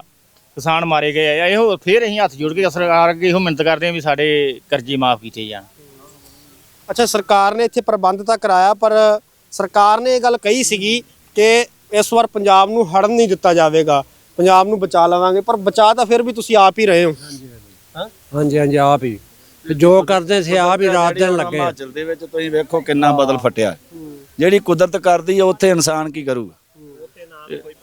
ਕਿਸਾਨ ਮਾਰੇ ਗਏ ਆ ਇਹੋ ਫੇਰ ਅਸੀਂ ਹੱਥ ਜੋੜ ਕੇ ਸਰਕਾਰ ਅੱਗੇ ਇਹੋ ਮਿਹਨਤ ਕਰਦੇ ਹਾਂ ਵੀ ਸਾਡੇ ਕਰਜ਼ੇ ਮਾਫ ਕੀਤੇ ਜਾਣ। ਅੱਛਾ ਸਰਕਾਰ ਨੇ ਇੱਥੇ ਪ੍ਰਬੰਧ ਤਾਂ ਕਰਾਇਆ ਪਰ ਸਰਕਾਰ ਨੇ ਇਹ ਗੱਲ ਕਹੀ ਸੀਗੀ ਕਿ ਇਸ ਵਾਰ ਪੰਜਾਬ ਨੂੰ ਹੜਨ ਨਹੀਂ ਦਿੱਤਾ ਜਾਵੇਗਾ। ਪੰਜਾਬ ਨੂੰ ਬਚਾ ਲਵਾਂਗੇ ਪਰ ਬਚਾ ਤਾਂ ਫਿਰ ਵੀ ਤੁਸੀਂ ਆਪ ਹੀ ਰਹੇ ਹੋ। ਹਾਂਜੀ ਹਾਂਜੀ। ਆਪ ਹੀ। ਤੇ ਜੋ ਕਰਦੇ ਸੀ ਆਪ ਹੀ ਰਾਤ ਦਿਨ ਲੱਗੇ ਹਿਮਾਚਲ ਦੇ ਵਿੱਚ ਤੁਸੀਂ ਵੇਖੋ ਕਿੰਨਾ ਬਦਲ ਫਟਿਆ। ਜਿਹੜੀ ਕੁਦਰਤ ਕਰਦੀ ਹੈ ਉੱਥੇ ਇਨਸਾਨ ਕੀ ਕਰੂਗਾ?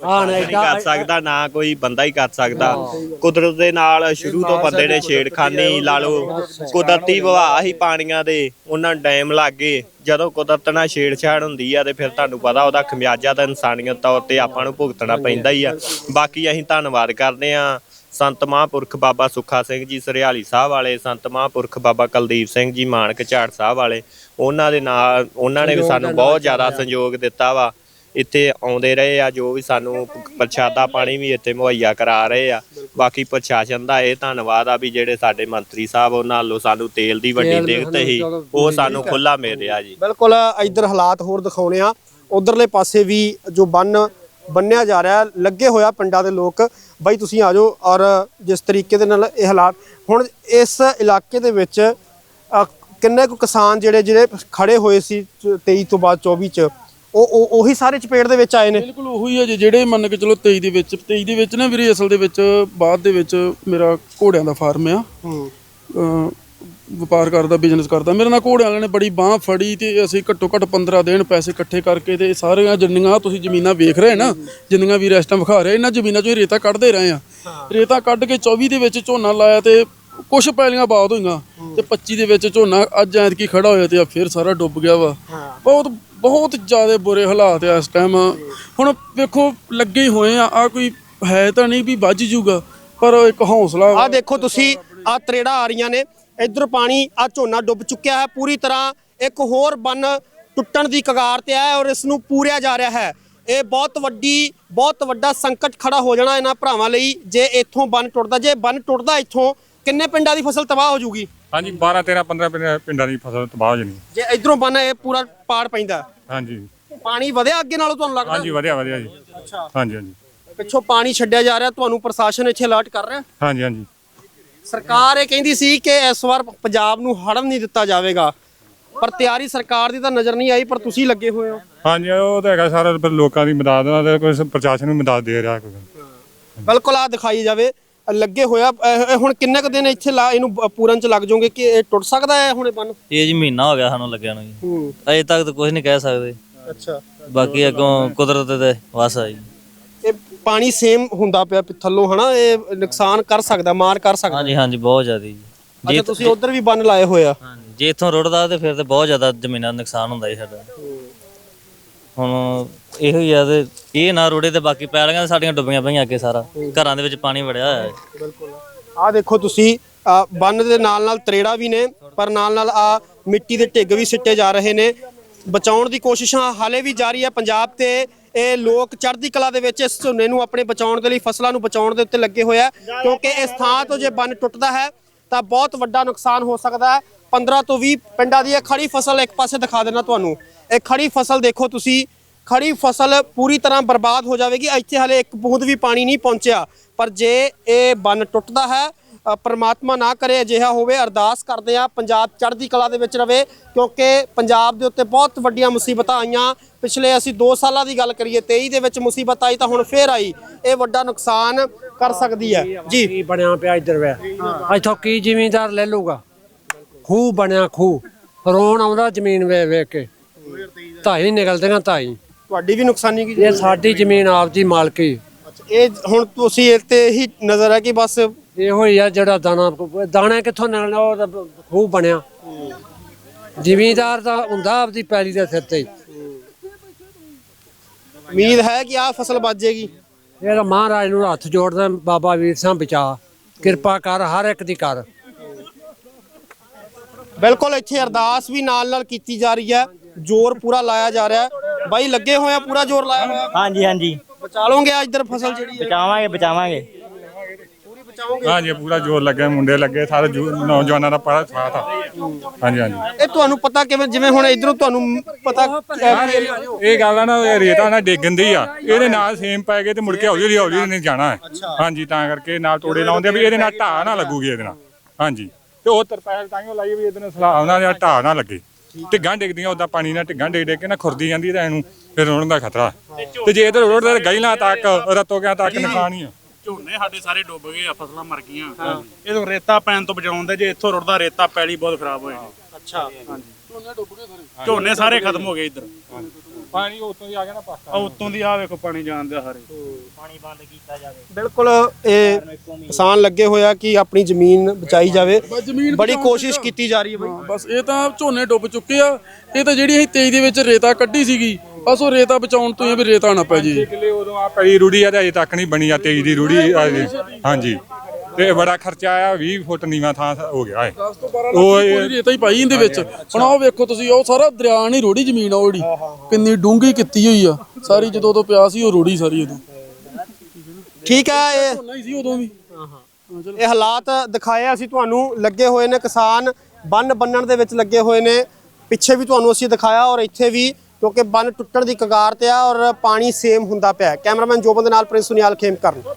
ਹਾਂ ਨਹੀਂ ਕਰ ਸਕਦਾ ਨਾ ਕੋਈ ਬੰਦਾ ਹੀ ਕਰ ਸਕਦਾ। ਕੁਦਰਤ ਦੇ ਨਾਲ ਸ਼ੁਰੂ ਤੋਂ ਬੰਦੇ ਨੇ ਛੇੜਖਾਨੀ ਲਾ ਲਓ। ਕੁਦਰਤੀ ਵਹਾਅ ਹੀ ਪਾਣੀਆਂ ਦੇ ਉਹਨਾਂ ਨੂੰ ਡੈਮ ਲੱਗੇ। ਜਦੋਂ ਕੁਦਰਤ ਨਾਲ ਛੇੜਛਾੜ ਹੁੰਦੀ ਆ ਤੇ ਫਿਰ ਤੁਹਾਨੂੰ ਪਤਾ ਉਹਦਾ ਖਮਿਆਜਾ ਤਾਂ ਇਨਸਾਨੀਅਤ ਤੌਰ ਤੇ ਆਪਾਂ ਨੂੰ ਭੁਗਤਣਾ ਪੈਂਦਾ ਹੀ ਆ। ਬਾਕੀ ਅਸੀਂ ਧੰਨਵਾਦ ਕਰਦੇ ਆ ਸੰਤ ਮਹਾਂਪੁਰਖ ਬਾਬਾ ਸੁੱਖਾ ਸਿੰਘ ਜੀ ਸਰਿਆਲੀ ਸਾਹਿਬ ਵਾਲੇ ਸੰਤ ਮਹਾਂਪੁਰਖ ਬਾਬਾ ਕੁਲਦੀਪ ਸਿੰਘ ਜੀ ਮਾਨਕ ਝਾੜ ਸਾਹਿਬ ਵਾਲੇ ਉਹਨਾਂ ਦੇ ਨਾਲ ਉਹਨਾਂ ਨੇ ਵੀ ਸਾਨੂੰ ਬਹੁਤ ਜ਼ਿਆਦਾ ਸਹਿਯੋਗ ਦਿੱਤਾ ਵਾ। ਇੱਥੇ ਆਉਂਦੇ ਰਹੇ ਆ ਜੋ ਵੀ ਸਾਨੂੰ ਪ੍ਰਸ਼ਾਦਾ ਪਾਣੀ ਵੀ ਇੱਥੇ ਮੁਹੱਈਆ ਕਰਾ ਰਹੇ ਆ। ਬਾਕੀ ਪ੍ਰਸ਼ਾਸਨ ਦਾ ਇਹ ਧੰਨਵਾਦ ਆ ਵੀ ਜਿਹੜੇ ਸਾਡੇ ਮੰਤਰੀ ਸਾਹਿਬ ਉਹਨਾਂ ਵੱਲੋਂ ਸਾਨੂੰ ਤੇਲ ਦੀ ਵੱਡੀ ਦਿੱਕਤ ਸੀ ਉਹ ਸਾਨੂੰ ਖੁੱਲਾ ਮਿਲ ਰਿਹਾ ਜੀ। ਬਿਲਕੁਲ ਇੱਧਰ ਹਾਲਾਤ ਹੋਰ ਦਿਖਾਉਣੇ ਆ। ਉਧਰਲੇ ਪਾਸੇ ਵੀ ਜੋ ਬੰਨ ਬੰਨਿਆ ਜਾ ਰਿਹਾ ਲੱਗੇ ਹੋਇਆ ਪਿੰਡਾਂ ਦੇ ਲੋਕ। ਬਾਈ ਤੁਸੀਂ ਆ ਜਾਓ ਔਰ ਜਿਸ ਤਰੀਕੇ ਦੇ ਨਾਲ ਇਹ ਹਾਲਾਤ ਹੁਣ ਇਸ ਇਲਾਕੇ ਦੇ ਵਿੱਚ ਕਿੰਨੇ ਕੁ ਕਿਸਾਨ ਜਿਹੜੇ ਜਿਹੜੇ ਖੜੇ ਹੋਏ ਸੀ 23 ਤੋਂ ਬਾਅਦ 24 ਚ ਉਹ ਉਹ- ਉਹੀ ਸਾਰੇ ਚਪੇੜ ਦੇ ਵਿੱਚ ਆਏ ਨੇ? ਬਿਲਕੁਲ ਉਹੀ ਹੈ ਜੀ ਜਿਹੜੇ ਮੰਨ ਕੇ ਚਲੋ 23 ਦੇ ਵਿੱਚ 23 ਦੇ ਵਿੱਚ ਨਾ ਵੀਰੇ ਅਸਲ ਦੇ ਵਿੱਚ ਬਾਅਦ ਦੇ ਵਿੱਚ ਮੇਰਾ ਘੋੜਿਆਂ ਦਾ ਫਾਰਮ ਆ। ਹੂੰ। ਵਪਾਰ ਕਰਦਾ ਬਿਜ਼ਨਸ ਕਰਦਾ। ਮੇਰੇ ਨਾਲ ਘੋੜਿਆਂ ਵਾਲਿਆਂ ਨੇ ਬੜੀ ਬਾਹ ਫੜੀ ਤੇ ਅਸੀਂ ਘੱਟੋ ਘੱਟ 15 ਦਿਨ ਪੈਸੇ ਇਕੱਠੇ ਕਰਕੇ ਤੇ ਸਾਰੀਆਂ ਜਿੰਨੀਆਂ ਤੁਸੀਂ ਜ਼ਮੀਨਾਂ ਵੇਖ ਰਹੇ ਨਾ ਜਿੰਨੀਆਂ ਵੀ ਰੈਸਟਾਂ ਵਿਖਾ ਰਹੇ ਇਹਨਾਂ ਜ਼ਮੀਨਾਂ ਚੋਂ ਰੇਤਾ ਕੱਢਦੇ ਰਹੇ ਆ। ਰੇਤਾ ਕੱਢ ਕੇ 24 ਦੇ ਵਿੱਚ ਝੋਨਾ ਲਾਇਆ ਤੇ ਕੁਝ ਪੈਲੀਆਂ ਬਾਦ ਹੋਈਆਂ ਤੇ 25 ਦੇ ਵਿੱਚ ਝੋਨਾ ਅੱਜ ਐਤਕੀ ਖੜਾ ਹੋਇਆ ਤੇ ਆ ਫਿਰ ਸਾਰਾ ਡੁੱਬ ਗਿਆ ਵਾ। ਬਹੁਤ ਬਹੁਤ ਜ਼ਿਆਦਾ ਬੁਰੇ ਹਾਲਾਤ ਆ ਇਸ ਟਾਈਮ ਹੁਣ ਵੇਖੋ ਲੱਗੇ ਹੋਏ ਆ ਆ ਕੋਈ ਹੈ ਤਾਂ ਨਹੀਂ ਵੀ ਵੱਜ ਜੂਗਾ ਪਰ ਇੱਕ ਹੌਸਲਾ। ਆ ਦੇਖੋ ਤੁਸੀਂ ਆ ਤਰੇੜਾ ਆ ਰਹੀਆਂ ਨੇ। ਇਧਰ ਪਾਣੀ ਆ ਝੋਨਾ ਡੁੱਬ ਚੁੱਕਿਆ ਹੈ। ਪੂਰੀ ਤਰ੍ਹਾਂ ਇੱਕ ਹੋਰ ਬੰਨ ਟੁੱਟਣ ਦੀ ਕਗਾਰ ਤੇ ਹੈ ਔਰ ਇਸ ਨੂੰ ਪੂਰਿਆ ਜਾ ਰਿਹਾ ਹੈ। ਇਹ ਬਹੁਤ ਵੱਡੀ ਬਹੁਤ ਵੱਡਾ ਸੰਕਟ ਖੜਾ ਹੋ ਜਾਣਾ ਇਹਨਾਂ ਭਰਾਵਾਂ ਲਈ ਜੇ ਇੱਥੋਂ ਬੰਨ ਟੁੱਟਦਾ। ਜੇ ਬੰਨ ਟੁੱਟਦਾ ਇੱਥੋਂ ਕਿੰਨੇ ਪਿੰਡਾਂ ਦੀ ਫਸਲ ਤਬਾਹ ਹੋ ਜਾਊਗੀ ਹਾਂਜੀ 12 13 15 ਪਿੰਡ- ਦੀ ਫਸਲ ਤਬਾਹ ਹੋ ਜਾਣੀ। ਜੇ ਇਧਰੋਂ ਬੰਨ ਇਹ ਪੂਰਾ ਪਾੜ ਪੈਂਦਾ ਹਾਂਜੀ। ਪਾਣੀ ਵਧਿਆ ਅੱਗੇ ਨਾਲੋਂ ਤੁਹਾਨੂੰ ਲੱਗਦਾ? ਹਾਂਜੀ ਵਧੀਆ ਵਧੀਆ ਜੀ। ਅੱਛਾ। ਹਾਂਜੀ ਹਾਂਜੀ। ਪਿੱਛੋਂ ਪਾਣੀ ਛੱਡਿਆ ਜਾ ਰਿਹਾ ਤੁਹਾਨੂੰ ਪ੍ਰਸ਼ਾਸਨ ਇੱਥੇ ਅਲਰਟ ਕਰ ਰਿਹਾ? ਹਾਂਜੀ ਹਾਂਜੀ। ਸਰਕਾਰ ਇਹ ਕਹਿੰਦੀ ਸੀ ਕਿ ਇਸ ਵਾਰ ਪੰਜਾਬ ਨੂੰ ਹੜਨ ਨਹੀਂ ਦਿੱਤਾ ਜਾਵੇਗਾ। ਪਰ ਤਿਆਰੀ ਸਰਕਾਰ ਦੀ ਤਾਂ ਨਜ਼ਰ ਨਹੀਂ ਆਈ ਪਰ ਤੁਸੀਂ ਲੱਗੇ ਹੋਏ ਹੋ। ਹਾਂਜੀ ਉਹ ਤਾਂ ਹੈਗਾ ਸਾਰਾ ਪਰ ਲੋਕਾਂ ਦੀ ਮਦਦ ਨਾਲ ਤੇ ਕੋਈ ਪ੍ਰਸ਼ਾਸਨ ਵੀ ਮਦਦ ਦੇ ਰਿਹਾ ਕੋਈ। ਬਿਲਕੁਲ ਆ ਦਿਖਾਈ ਜਾਵੇ ਲੱਗੇ ਹੋਇਆ ਹੁਣ ਕਿੰਨੇ ਕੁ ਦਿਨ ਇੱਥੇ ਲਾ ਇਹਨੂੰ ਪੂਰਨ ਚ ਲੱਗ ਜਾਓਗੇ ਕਿ ਇਹ ਟੁੱਟ ਸਕਦਾ ਹੈ ਹੁਣ ਬੰਨ? ਇਹ ਜੀ ਮਹੀਨਾ ਹੋ ਗਿਆ ਸਾਨੂੰ ਲੱਗਿਆ ਨੂੰ ਜੀ। ਅਜੇ ਤੱਕ ਤਾਂ ਕੁਝ ਨਹੀਂ ਕਹਿ ਸਕਦੇ। ਅੱਛਾ। ਬਾਕੀ ਅੱਗੋਂ ਕੁਦਰਤ ਦੇ ਵਸ ਆ ਜੀ। ਪਾਣੀ ਸੇਮ ਹੁੰਦਾ ਪਿਆ ਪਿ- ਥੱਲੋਂ ਹਨਾ? ਇਹ ਨੁਕਸਾਨ ਕਰ ਸਕਦਾ ਮਾਰ ਕਰ ਸਕਦਾ। ਹਾਂਜੀ ਹਾਂਜੀ ਬਹੁਤ ਜ਼ਿਆਦਾ ਜੀ। ਅੱਛਾ ਤੁਸੀਂ ਉਧਰ ਵੀ ਬੰਨ ਲਾਏ ਹੋਏ ਆ। ਹਾਂਜੀ ਜੇ ਇੱਥੋਂ ਰੁੜਦਾ ਤੇ ਫਿਰ ਤੇ ਬਹੁਤ ਜ਼ਿਆਦਾ ਜ਼ਮੀਨਾਂ ਦਾ ਨੁਕਸਾਨ ਹੁੰਦਾ ਜੀ ਸਾਡਾ। ਹੁਣ ਇਹੋ ਹੀ ਆ ਤੇ ਇਹ ਨਾ ਰੁੜੇ ਤੇ ਬਾਕੀ ਪੈਲੀਆਂ ਤਾਂ ਸਾਡੀਆਂ ਡੁੱਬੀਆਂ ਪਈਆਂ ਅੱਗੇ ਸਾਰਾ। ਘਰਾਂ ਦੇ ਵਿੱਚ ਪਾਣੀ ਵੜਿਆ ਹੋਇਆ ਹੈ। ਬਿਲਕੁਲ। ਆ ਦੇਖੋ ਤੁਸੀਂ ਅ, ਬੰਨ ਦੇ ਨਾਲ ਨਾਲ ਤਰੇੜਾ ਵੀ ਨੇ ਪਰ ਨਾਲ ਨਾਲ ਆ ਮਿੱਟੀ ਦੇ ਢਿੱਗ ਵੀ ਸਿੱਟੇ ਜਾ ਰਹੇ ਨੇ। ਬਚਾਉਣ ਦੀ ਕੋਸ਼ਿਸ਼ਾਂ ਹਾਲੇ ਵੀ ਜਾਰੀ ਹੈ ਪੰਜਾਬ ਤੇ ਇਹ ਲੋਕ ਚੜ੍ਹਦੀ ਕਲਾ ਦੇ ਵਿੱਚ ਇਸ ਝੋਨੇ ਨੂੰ ਆਪਣੇ ਬਚਾਉਣ ਦੇ ਲਈ, ਫਸਲਾਂ ਨੂੰ ਬਚਾਉਣ ਦੇ ਉੱਤੇ ਲੱਗੇ ਹੋਏ ਆ। ਕਿਉਂਕਿ ਇਸ ਥਾਂ ਤੋਂ ਜੇ ਬੰਨ ਟੁੱਟਦਾ ਹੈ, ਤਾਂ ਬਹੁਤ ਵੱਡਾ ਨੁਕਸਾਨ ਹੋ ਸਕਦਾ ਹੈ। 15 ਤੋਂ 20 ਪਿੰਡਾਂ ਦੀ ਇਹ ਖੜੀ ਫਸਲ ਇੱਕ ਪਾਸੇ ਦਿਖਾ ਦੇਣਾ ਤੁਹਾਨੂੰ। ਇਹ ਖੜੀ ਫਸਲ ਦੇਖੋ ਤੁਸੀਂ, ਖੜੀ ਫਸਲ ਪੂਰੀ ਤਰ੍ਹਾਂ ਬਰਬਾਦ ਹੋ ਜਾਵੇਗੀ। ਇੱਥੇ ਹਲੇ ਇੱਕ ਬੂੰਦ ਵੀ ਪਾਣੀ ਨਹੀਂ ਪਹੁੰਚਿਆ। ਪਰ ਜੇ ਇਹ ਬੰਨ ਟੁੱਟਦਾ ਹੈ ਪ੍ਰਮਾਤਮਾ ਨਾ ਕਰੇ ਅਜਿਹਾ ਹੋਵੇ ਅਰਦਾਸ ਕਰਦੇ ਆ ਪੰਜਾਬ ਚੜ੍ਹਦੀ ਕਲਾ ਦੇ ਵਿੱਚ ਰਵੇ ਕਿਉਂਕਿ ਪੰਜਾਬ ਦੇ ਉੱਤੇ ਬਹੁਤ ਵੱਡੀਆਂ ਮੁਸੀਬਤਾਂ ਆਈਆਂ। ਪਿਛਲੇ ਅਸੀਂ 2 ਸਾਲਾਂ ਦੀ ਗੱਲ ਕਰੀਏ 23 ਦੇ ਵਿੱਚ ਮੁਸੀਬਤ ਆਈ ਤਾਂ ਹੁਣ ਫੇਰ ਆਈ। ਇਹ ਵੱਡਾ ਨੁਕਸਾਨ ਕਰ ਸਕਦੀ ਹੈ। ਜੀ। ਬਣਿਆ ਪਿਆ ਇੱਧਰ ਵੇ? ਇੱਥੋਂ ਕੀ ਜ਼ਿਮੀਂਦਾਰ ਲੈ ਲੂਗਾ ਖੂਹ ਬਣਿਆ ਖੂਹ। ਰੋਣ ਆਉਂਦਾ ਜ਼ਮੀਨ ਵੇ ਵੇਖ ਕੇ। ਢਾਈ ਨਿਕਲਦੀਆਂ ਢਾਈ ਤੁਹਾਡੀ ਵੀ ਨੁਕਸਾਨੀ ਕੀ ਇਹ ਸਾਡੀ ਜ਼ਮੀਨ ਆਪਦੀ ਮਾਲਕੀ। ਇਹ ਹੁਣ ਤੁਸੀਂ ਇਹ ਤੇ ਹੀ ਨਜ਼ਰ ਹੈ ਕਿ ਬਸ ਇਹੋ ਹੀ ਆ ਜਿਹੜਾ ਦਾਣਾ ਦਾਣਾ ਕਿੱਥੋਂ ਨਿਕਲਣਾ ਉਹ ਤਾਂ ਖੂਹ ਬਣਿਆ। ਜ਼ਿਮੀਂਦਾਰ ਦਾ ਹੁੰਦਾ ਆਪਦੀ ਪੈਲੀ ਦੇ ਸਿਰ ਤੇ। ਹੀ। ਉਮੀਦ ਹੈ ਕਿ ਆਹ ਫਸਲ ਬਚ ਜਾਏਗੀ? ਇਹ ਤਾਂ ਮਹਾਰਾਜ ਨੂੰ ਹੱਥ ਜੋੜਦਾ ਬਾਬਾ ਵੀਰ ਸਿੰਘ ਬਚਾ। ਕਿਰਪਾ ਕਰ ਹਰ ਇੱਕ ਦੀ ਕਰ। ਬਿਲਕੁਲ ਇੱਥੇ ਅਰਦਾਸ ਵੀ ਨਾਲ ਨਾਲ ਕੀਤੀ ਜਾ ਰਹੀ ਹੈ। ਜ਼ੋਰ ਪੂਰਾ ਲਾਇਆ ਜਾ ਰਿਹਾ ਹੈ। ਬਾਈ ਲੱਗੇ ਹੋਏ ਆ ਪੂਰਾ ਜ਼ੋਰ ਲਾਇਆ ਹੋਇਆ? ਹਾਂਜੀ ਹਾਂਜੀ। ਬਚਾ ਲਓਗੇ ਅੱਜ ਇੱਧਰ ਫਸਲ ਜਿਹੜੀ ਹੈ? ਬਚਾਵਾਂਗੇ ਬਚਾਵਾਂਗੇ। ਪੂਰੀ ਬਚਾਓਗੇ ਹਾਂਜੀ ਪੂਰਾ ਜ਼ੋਰ ਲੱਗਿਆ ਮੁੰਡੇ ਲੱਗੇ ਸਾਰੇ ਜੂ- ਨੌਜਵਾਨਾਂ ਦਾ ਪੜਾ ਸਾਥ ਆ। ਹਾਂਜੀ ਹਾਂਜੀ। ਇਹ ਤੁਹਾਨੂੰ ਪਤਾ ਕਿਵੇਂ ਜਿਵੇਂ ਹੁਣ ਇਧਰੋਂ ਤੁਹਾਨੂੰ ਪਤਾ ਇਹ ਗੱਲ ਆ ਨਾ ਇਹ ਰੇਤਾ ਨਾ ਡਿੱਗਣ ਦੀ ਆ। ਇਹਦੇ ਨਾਲ ਸੇਮ ਪੈ ਗਏ ਤੇ ਮੁੜ ਕੇ ਹੌਲੀ ਹੌਲੀ ਹੌਲੀ ਨਹੀਂ ਜਾਣਾ ਹੈ। ਹਾਂਜੀ ਤਾਂ ਕਰਕੇ ਨਾਲ ਤੋੜੇ ਲਾਉਂਦੇ ਆ ਵੀ ਇਹਦੇ ਨਾਲ ਢਾਹ ਨਾ ਲੱਗੂਗੀ ਇਹਦੇ ਨਾਲ। ਹਾਂਜੀ। ਤੇ ਉਹ ਤਰਪਾਲ ਤਾਂ ਹੀ ਲਾਈ ਵੀ ਇਹਦੇ ਨਾਲ ਸਲਾਹ ਉਹਨਾਂ ਦਾ ਢਾਹ ਨਾ ਲੱਗੇ। ਢਿੱਗਾਂ ਡਿੱਗਦੀਆਂ ਉਹਦਾ ਪਾਣੀ ਨਾਲ ਢਿੱਗਾਂ ਡਿੱਗ ਡਿੱਗ ਕੇ ਨਾ ਖੁਰਦੀ ਜਾਂਦੀ ਤਾਂ ਇਹਨੂੰ ਫਿਰ ਰੋਣ ਦਾ ਖਤਰਾ। ਤੇ ਜੇ ਇਹਦੇ ਰੋੜ ਦੇ ਗਈਲਾਂ ਤੱਕ ਰਤੋ ਗਿਆ ਤੱਕ ਨੁਕਸਾਨ ਹੀ ਆ। ਝੋਨੇ ਸਾਡੇ ਸਾਰੇ ਡੁੱਬ ਗਏ ਆ ਫਸਲਾਂ ਮਰ ਗਈਆਂ। ਇਹਦੋਂ ਰੇਤਾ ਪੈਣ ਤੋਂ ਬਚਾਉਂਦੇ ਜੇ ਇੱਥੋਂ ਰੁੜਦਾ ਰੇਤਾ ਪੈਲੀ ਬਹੁਤ ਖਰਾਬ ਹੋ ਜਾਣੀ ਅੱਛਾ। ਝੋਨੇ ਸਾਰੇ ਖਤਮ ਹੋ ਗਏ ਇੱਧਰ। ਪਾਣੀ ਉਤੋਂ ਦੀ ਆ ਗਿਆ ਨਾ ਪਾਸਾ। ਉੱਤੋਂ ਦੀ ਆ ਵੇਖੋ ਪਾਣੀ ਜਾਂਦੇ ਸਾਰੇ ਬਿਲਕੁਲ ਇਹ ਕਿਸਾਨ ਲੱਗੇ ਹੋਇਆ ਕਿ ਆਪਣੀ ਜ਼ਮੀਨ ਬਚਾਈ ਜਾਵੇ। ਬੜੀ ਕੋਸ਼ਿਸ਼ ਕੀਤੀ ਜਾ ਰਹੀ ਹੈ ਬਾਈ। ਬਸ ਇਹ ਤਾਂ ਝੋਨੇ ਡੁੱਬ ਚੁੱਕੇ ਆ। ਇਹ ਤਾਂ ਜਿਹੜੀ ਅਸੀਂ 23 ਦੇ ਵਿੱਚ ਰੇਤਾ ਕੱਢੀ ਸੀਗੀ ਬਸ ਉਹ ਰੇਤਾ ਬਚਾਉਣ ਤੋਂ ਹੀ ਆ ਵੀ ਰੇਤਾ ਨਾ ਪੈ ਜੀ। ਕਿੱਲੇ ਉਦੋਂ ਆ ਪਈ ਰੂੜੀ ਆ ਤੇ ਅਜੇ ਤੱਕ ਨਹੀਂ ਬਣੀ ਆ ਤੇਜ ਦੀ ਰੂੜੀ ਆ ਜੀ। ਹਾਂਜੀ। ਤੇ ਬੜਾ ਖਰਚਾ ਆਇਆ 20 ਫੁੱਟ ਨੀਵਾ ਥਾਂ ਹੋ ਗਿਆ ਹੈ ਉਹ ਰੇਤਾ ਹੀ ਪਾਈ ਇਹਦੇ ਵਿੱਚ। ਹੁਣ ਆਹ ਵੇਖੋ ਤੁਸੀਂ ਉਹ ਸਾਰਾ ਦਰਿਆ ਨਹੀਂ ਰੋੜੀ ਜ਼ਮੀਨ ਆ ਉਹ ਜਿਹੜੀ। ਕਿੰਨੀ ਡੂੰਘੀ ਕੀਤੀ ਹੋਈ ਆ। ਸਾਰੀ ਜਦੋਂ ਤੋਂ ਪਿਆ ਸੀ ਉਹ ਰੋੜੀ ਸਾਰੀ ਉਦੋਂ। ਠੀਕ ਹੈ ਇਹ ਨਹੀਂ ਸੀ ਉਦੋਂ ਵੀ। ਇਹ ਹਾਲਾਤ ਦਿਖਾਏ ਅਸੀਂ ਤੁਹਾਨੂੰ। ਲੱਗੇ ਹੋਏ ਨੇ ਕਿਸਾਨ ਬੰਨ ਬੰਨਣ ਦੇ ਵਿੱਚ ਲੱਗੇ ਹੋਏ ਨੇ। ਪਿੱਛੇ ਵੀ ਤੁਹਾਨੂੰ ਅਸੀਂ ਦਿਖਾਇਆ ਔਰ ਇੱਥੇ ਵੀ ਕਿਉਂਕਿ ਬੰਨ ਟੁੱਟਣ ਦੀ ਕਗਾਰ ਤੇ ਆ ਔਰ ਪਾਣੀ ਸੇਮ ਹੁੰਦਾ ਪਿਆ ਕੈਮਰਾਮੈਨ ਜੋਬਨ ਦੇ ਨਾਲ ਪ੍ਰਿੰਸ ਸੁਨਿਆਲ ਖੇਮ ਕਰਨ